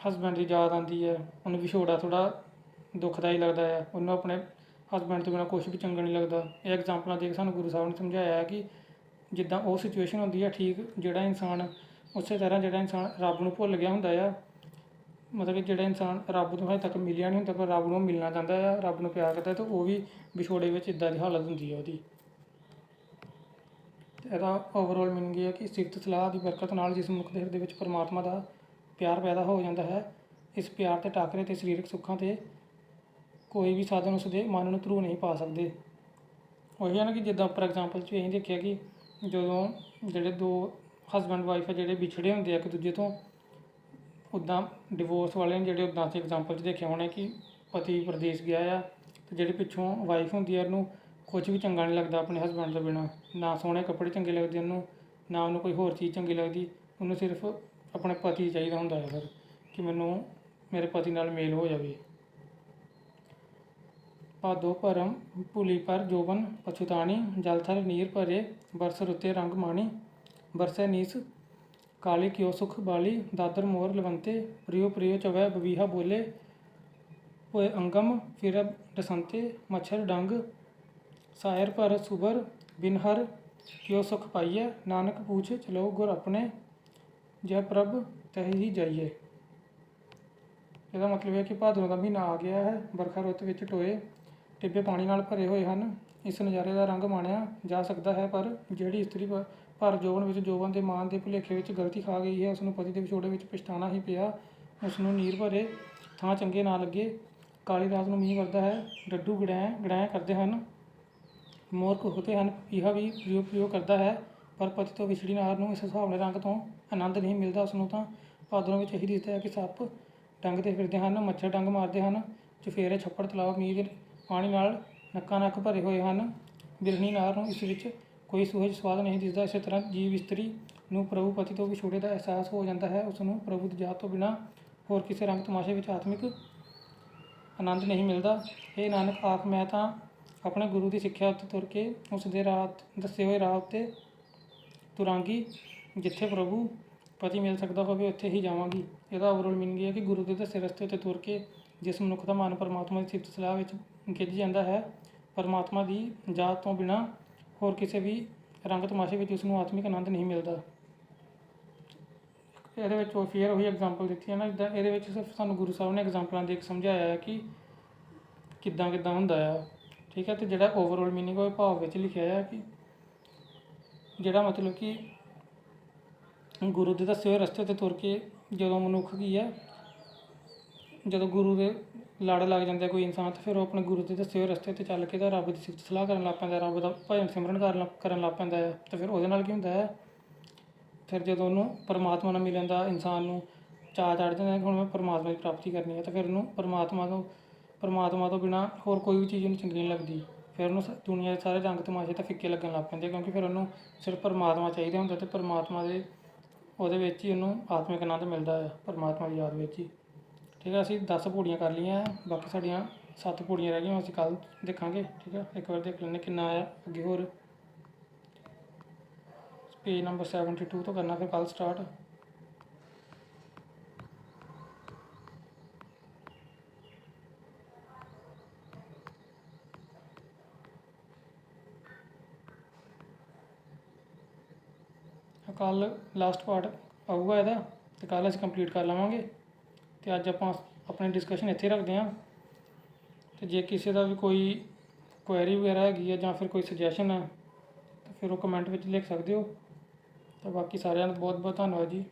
ਹਸਬੰਡ ਦੀ ਯਾਦ ਆਉਂਦੀ ਹੈ, ਉਹਨੂੰ ਵਿਛੋੜਾ ਥੋੜਾ ਦੁਖਦਾਈ ਲੱਗਦਾ ਹੈ, ਉਹਨੂੰ ਆਪਣੇ ਹਸਬੰਡ ਤੋਂ ਬਿਨਾਂ ਕੁਝ ਵੀ ਚੰਗਾ ਨਹੀਂ ਲੱਗਦਾ। ਇਹ ਐਗਜ਼ਾਮਪਲਾਂ ਦੇ ਕੇ ਸਾਨੂੰ ਗੁਰੂ ਸਾਹਿਬ ਨੇ ਸਮਝਾਇਆ ਹੈ ਕਿ ਜਿੱਦਾਂ ਉਹ ਸਿਚੁਏਸ਼ਨ ਹੁੰਦੀ ਆ, ਠੀਕ ਜਿਹੜਾ ਇਨਸਾਨ ਉਸੇ ਤਰ੍ਹਾਂ ਜਿਹੜਾ ਇਨਸਾਨ ਰੱਬ ਨੂੰ ਭੁੱਲ ਗਿਆ ਹੁੰਦਾ ਆ, ਮਤਲਬ ਕਿ ਜਿਹੜਾ ਇਨਸਾਨ ਰੱਬ ਨੂੰ ਹਜੇ ਤੱਕ ਮਿਲਿਆ ਨਹੀਂ ਹੁੰਦਾ, ਪਰ ਰੱਬ ਨੂੰ ਮਿਲਣਾ ਚਾਹੁੰਦਾ ਆ, ਰੱਬ ਨੂੰ ਪਿਆਰ ਕਰਦਾ, ਤਾਂ ਉਹ ਵੀ ਵਿਛੋੜੇ ਵਿੱਚ ਇਦਾਂ ਦੀ ਹਾਲਤ ਹੁੰਦੀ ਹੈ ਉਹਦੀ। ਇਹਦਾ ਓਵਰਆਲ ਮੀਨਿੰਗ ਇਹ ਹੈ ਕਿ ਸਿਫਤ ਸਲਾਹ ਦੀ ਬਰਕਤ ਨਾਲ ਜਿਸ ਮਨੁੱਖ ਦੇ ਹਿਰਦੇ ਵਿੱਚ ਪਰਮਾਤਮਾ ਦਾ ਪਿਆਰ ਪੈਦਾ ਹੋ ਜਾਂਦਾ ਹੈ, ਇਸ ਪਿਆਰ ਤੇ ਟਾਕਰੇ ਤੇ ਸਰੀਰਕ ਸੁੱਖਾਂ ਤੇ ਕੋਈ ਵੀ ਸਾਧਨ ਉਸ ਦੇ ਮਨ ਨੂੰ ਧਰੂ ਨਹੀਂ ਪਾ ਸਕਦੇ। ਉਹੀ ਹੈ ਨਾ ਕਿ ਜਿੱਦਾਂ ਫੋਰ ਐਗਜ਼ਾਮਪਲ 'ਚ ਅਸੀਂ ਦੇਖਿਆ ਕਿ ਜਦੋਂ ਜਿਹੜੇ ਦੋ ਹਸਬੈਂਡ ਵਾਈਫ ਆ ਜਿਹੜੇ ਵਿਛੜੇ ਹੁੰਦੇ ਆ ਇੱਕ ਦੂਜੇ ਤੋਂ ਉੱਦਾਂ ਡਿਵੋਰਸ ਵਾਲੇ ਨੇ ਜਿਹੜੇ ਉੱਦਾਂ ਅਸੀਂ ਐਗਜ਼ਾਮਪਲ 'ਚ ਦੇਖਿਆ ਹੋਣਾ ਕਿ ਪਤੀ ਪ੍ਰਦੇਸ਼ ਗਿਆ ਆ ਅਤੇ ਜਿਹੜੀ ਪਿੱਛੋਂ ਵਾਈਫ ਹੁੰਦੀ ਆ ਉਹਨੂੰ ਕੁਝ ਵੀ ਚੰਗਾ ਨਹੀਂ ਲੱਗਦਾ ਆਪਣੇ ਹਸਬੈਂਡ ਤੋਂ ਬਿਨਾਂ, ਨਾ ਸੋਹਣੇ ਕੱਪੜੇ ਚੰਗੇ ਲੱਗਦੇ ਉਹਨੂੰ, ਨਾ ਉਹਨੂੰ ਕੋਈ ਹੋਰ ਚੀਜ਼ ਚੰਗੀ ਲੱਗਦੀ, ਉਹਨੂੰ ਸਿਰਫ ਆਪਣੇ ਪਤੀ ਚਾਹੀਦਾ ਹੁੰਦਾ ਹੈ ਫਿਰ ਕਿ ਮੈਨੂੰ ਮੇਰੇ ਪਤੀ ਨਾਲ ਮੇਲ ਹੋ ਜਾਵੇ। ਭਾਦੋ ਭਰਮ, ਭੁਲੀ ਪਰ ਜੋਬਨ ਪਛੁਤਾਣੀ, ਜਲ ਥਲ ਨੀਰ ਭਰੇ, ਬਰਸ ਰੁਤੇ ਰੰਗ ਮਾਣੀ। ਬਰਸੈ ਨੀਸ, ਕਾਲੀ ਕਿਉ ਸੁਖ ਬਾਲੀ, ਦਾਦਰ ਮੋਰ ਲਵੰਤੇ, ਪ੍ਰਿਯੋ ਪ੍ਰਿਯੋ ਚਵੈ ਬਵੀਹਾ ਬੋਲੇ। ਹੋਏ ਅੰਗਮ ਫਿਰ ਦਸੰਤੇ ਮੱਛਰ ਡੰਗ, ਸਾਇਰ ਪਰ ਸੁਬਰ, ਬਿਨ ਹਰ ਕਿਉ ਸੁਖ ਪਾਈਐ। ਨਾਨਕ ਪੂਛ ਚਲੋ ਗੁਰ ਆਪਣੇ, ਜੈ ਪ੍ਰਭ ਤਹਿ ਹੀ ਜਾਈਏ ਇਹਦਾ ਮਤਲਬ ਹੈ ਕਿ ਭਾਦਰੋਂ ਦਾ ਮਹੀਨਾ ਆ ਗਿਆ ਹੈ ਬਰਖਾ ਰੁੱਤ ਵਿੱਚ ਟੋਏ। ਟਿੱਬੇ ਪਾਣੀ ਨਾਲ ਭਰੇ ਹੋਏ ਹਨ। ਇਸ ਨਜ਼ਾਰੇ ਦਾ ਰੰਗ ਮਾਣਿਆ ਜਾ ਸਕਦਾ ਹੈ, ਪਰ ਜਿਹੜੀ ਇਸਤਰੀ ਭ- ਭਰ ਜੋਬਨ ਵਿੱਚ ਜੋਬਨ ਦੇ ਮਾਣ ਦੇ ਭੁਲੇਖੇ ਵਿੱਚ ਗਲਤੀ ਖਾ ਗਈ ਹੈ ਉਸ ਨੂੰ ਪਤੀ ਦੇ ਵਿਛੋੜੇ ਵਿੱਚ ਪਛਤਾਣਾ ਹੀ ਪਿਆ। ਉਸ ਨੂੰ ਨੀਰ ਭਰੇ ਥਾਂ ਚੰਗੇ ਨਾ ਲੱਗੇ। ਕਾਲੀ ਰਾਤ ਨੂੰ ਮੀਂਹ ਵਰਦਾ ਹੈ। ਡੱਡੂ ਗੜੈਂ ਗੜੈਂ ਕਰਦੇ ਹਨ। ਮੋਰ ਕੁਹਤੇ ਹਨ। ਇਹ ਵੀ ਪ੍ਰਯੋਗ ਪ੍ਰਯੋਗ ਕਰਦਾ ਹੈ, ਪਰ ਪਤੀ ਤੋਂ ਵਿਛੜੀ ਨਾਰ ਨੂੰ ਇਸ ਹਿਸਾਬ ਨਾਲ ਰੰਗ ਤੋਂ ਆਨੰਦ ਨਹੀਂ ਮਿਲਦਾ। ਉਸ ਨੂੰ ਤਾਂ ਭਾਦਰੋਂ ਵਿੱਚ ਇਹੀ ਦਿਸਦਾ ਹੈ ਕਿ ਸੱਪ ਡੰਗ 'ਤੇ ਫਿਰਦੇ ਹਨ, ਮੱਛਰ ਡੰਗ ਮਾਰਦੇ ਹਨ। ਚੁਫੇਰੇ ਛੱਪੜ ਤਲਾਬ ਮੀਂਹ ਪਾਣੀ ਨਾਲ ਨੱਕਾ ਨੱਕ ਭਰੇ ਹੋਏ ਹਨ। ਬਿਰਹਣੀ ਨਾਰ ਨੂੰ ਇਸ ਵਿੱਚ ਕੋਈ ਸੁਹਜ ਸਵਾਦ ਨਹੀਂ ਦਿਸਦਾ। ਇਸੇ ਤਰ੍ਹਾਂ ਜੀਵ ਇਸਤਰੀ ਨੂੰ ਪ੍ਰਭੂ ਪਤੀ ਤੋਂ ਵਿਛੋੜੇ ਦਾ ਅਹਿਸਾਸ ਹੋ ਜਾਂਦਾ ਹੈ। ਉਸ ਨੂੰ ਪ੍ਰਭੂ ਦੀ ਜਾਤ ਤੋਂ ਬਿਨਾਂ ਹੋਰ ਕਿਸੇ ਰੰਗ ਤਮਾਸ਼ੇ ਵਿੱਚ ਆਤਮਿਕ ਆਨੰਦ ਨਹੀਂ ਮਿਲਦਾ। ਇਹ ਨਾਨਕ, ਆਖ, ਮੈਂ ਤਾਂ ਆਪਣੇ ਗੁਰੂ ਦੀ ਸਿੱਖਿਆ ਉੱਤੇ ਤੁਰ ਕੇ ਉਸ ਦੇ ਰਾਹ ਦੱਸੇ ਹੋਏ ਰਾਹ ਉੱਤੇ ਤੁਰਾਂਗੀ, ਜਿੱਥੇ ਪ੍ਰਭੂ ਪਤੀ ਮਿਲ ਸਕਦਾ ਹੋਵੇ, ਉੱਥੇ ਹੀ ਜਾਵਾਂਗੀ। ਇਹਦਾ ਓਵਰਆਲ ਮੀਨਿੰਗ ਇਹ ਹੈ ਕਿ ਗੁਰੂ ਦੇ ਦੱਸੇ ਰਸਤੇ ਉੱਤੇ ਤੁਰ ਕੇ ਜਿਸ ਮਨੁੱਖ ਦਾ ਮਨ ਪਰਮਾਤਮਾ ਦੀ ਸਿਫਤ ਸਲਾਹ ਵਿੱਚ ਗਿੱਝ ਜਾਂਦਾ ਹੈ। ਪਰਮਾਤਮਾ ਦੀ ਜਾਤ ਤੋਂ ਬਿਨਾਂ ਹੋਰ ਕਿਸੇ ਵੀ ਰੰਗ ਤਮਾਸ਼ੇ ਵਿੱਚ ਉਸ ਨੂੰ ਆਤਮਿਕ ਆਨੰਦ ਨਹੀਂ ਮਿਲਦਾ। ਇਹਦੇ ਵਿੱਚ ਉਹ ਫੇਰ ਉਹੀ ਐਗਜ਼ਾਮਪਲ ਦਿੱਤੀ ਹੈ ਨਾ, ਜਿੱਦਾਂ ਇਹਦੇ ਵਿੱਚ ਸਿਰਫ ਸਾਨੂੰ ਗੁਰੂ ਸਾਹਿਬ ਨੇ ਐਗਜ਼ਾਮਪਲਾਂ ਦੇ ਕੇ ਸਮਝਾਇਆ ਹੈ ਕਿ ਕਿੱਦਾਂ ਕਿੱਦਾਂ ਹੁੰਦਾ ਆ। ਠੀਕ ਹੈ, ਤੇ ਜਿਹੜਾ ਓਵਰਆਲ ਮੀਨਿੰਗ ਉਹ ਭਾਵ ਵਿੱਚ ਲਿਖਿਆ ਹੈ ਕਿ ਜਿਹੜਾ ਮਤਲਬ ਕਿ ਗੁਰੂ ਦੇ ਦੱਸੇ ਹੋਏ ਰਸਤੇ ਤੇ ਤੁਰ ਕੇ ਜਦੋਂ ਮਨੁੱਖ ਕੀ ਹੈ, ਜਦੋਂ ਗੁਰੂ ਦੇ ਲੜ ਲੱਗ ਜਾਂਦਾ ਕੋਈ ਇਨਸਾਨ, ਤਾਂ ਫਿਰ ਉਹ ਆਪਣੇ ਗੁਰੂ ਦੇ ਦੱਸੇ ਹੋਏ ਰਸਤੇ ਤੇ ਚੱਲ ਕੇ ਤਾਂ ਰੱਬ ਦੀ ਸਿਫਤ ਸਲਾਹ ਕਰਨ ਲੱਗ ਪੈਂਦਾ, ਰੱਬ ਦਾ ਭਜਨ ਸਿਮਰਨ ਕਰਨ ਲੱਗ- ਕਰਨ ਲੱਗ ਪੈਂਦਾ ਹੈ ਤਾਂ ਫਿਰ ਉਹਦੇ ਨਾਲ ਕੀ ਹੁੰਦਾ ਹੈ ਫਿਰ ਜਦੋਂ ਉਹਨੂੰ ਪਰਮਾਤਮਾ ਨਾਲ ਮਿਲਣ ਦਾ ਇਨਸਾਨ ਨੂੰ ਚਾਅ ਚੜ੍ਹ ਜਾਂਦਾ ਹੈ ਕਿ ਹੁਣ ਮੈਂ ਪਰਮਾਤਮਾ ਦੀ ਪ੍ਰਾਪਤੀ ਕਰਨੀ ਹੈ ਤਾਂ ਫਿਰ ਉਹਨੂੰ ਪਰਮਾਤਮਾ ਤੋਂ ਪਰਮਾਤਮਾ ਤੋਂ ਬਿਨਾ ਹੋਰ ਕੋਈ ਵੀ ਚੀਜ਼ ਉਹਨੂੰ ਚੰਗੀ ਨਹੀਂ ਲੱਗਦੀ। ਫਿਰ ਉਹਨੂੰ ਸ- ਦੁਨੀਆ ਦੇ ਸਾਰੇ ਰੰਗ ਤਮਾਸ਼ੇ ਤਾਂ ਫਿੱਕੇ ਲੱਗਣ ਲੱਗ ਪੈਂਦੇ ਕਿਉਂਕਿ ਫਿਰ ਉਹਨੂੰ ਸਿਰਫ ਪਰਮਾਤਮਾ ਚਾਹੀਦਾ ਹੁੰਦਾ ਤੇ ਪਰਮਾਤਮਾ ਦੇ ਉਹਦੇ ਵਿੱਚ ਹੀ ਉਹਨੂੰ ਆਤਮਿਕ ਆਨੰਦ ਮਿਲਦਾ ਹੈ ਪਰਮਾਤਮਾ ਦੀ ਯਾਦ ਵਿੱਚ ਹੀ। ਠੀਕ ਹੈ ਅਸੀਂ 10 ਪੂੜੀਆਂ ਕਰ ਲਈਆਂ, ਬਾਕੀ ਸਾਡੀਆਂ 7 ਪੂੜੀਆਂ ਰਹਿ ਗਈਆਂ ਅਸੀਂ ਕੱਲ ਦੇਖਾਂਗੇ, ਠੀਕ ਹੈ ਇੱਕ ਵਾਰ ਦੇਖ ਲੈਣੇ ਕਿੰਨਾ ਆਇਆ, ਅੱਗੇ ਹੋਰ। ਪੇਜ ਨੰਬਰ 72 ਤੋਂ ਕਰਨਾ ਫਿਰ ਕੱਲ ਸਟਾਰਟ ਕੱਲ ਲਾਸਟ ਪਾਰਟ ਆਊਗਾ ਇਹਦਾ, ਤੇ ਕੱਲ ਅਸੀਂ ਕੰਪਲੀਟ ਕਰ ਲਵਾਂਗੇ। ਤੇ ਅੱਜ ਆਪਾਂ ਆਪਣੀ ਡਿਸਕਸ਼ਨ ਇੱਥੇ ਰੱਖਦੇ ਹਾਂ। ਤੇ ਜੇ ਕਿਸੇ ਦਾ ਵੀ ਕੋਈ ਕੁਐਰੀ ਵਗੈਰਾ ਹੈਗੀ ਹੈ ਜਾਂ ਫਿਰ ਕੋਈ ਸੁਜੈਸ਼ਨ ਹੈ ਤਾਂ ਫਿਰ ਉਹ ਕਮੈਂਟ ਵਿੱਚ ਲਿਖ ਸਕਦੇ ਹੋ। ਤਾਂ ਬਾਕੀ ਸਾਰਿਆਂ ਦਾ ਬਹੁਤ ਬਹੁਤ ਧੰਨਵਾਦ ਜੀ।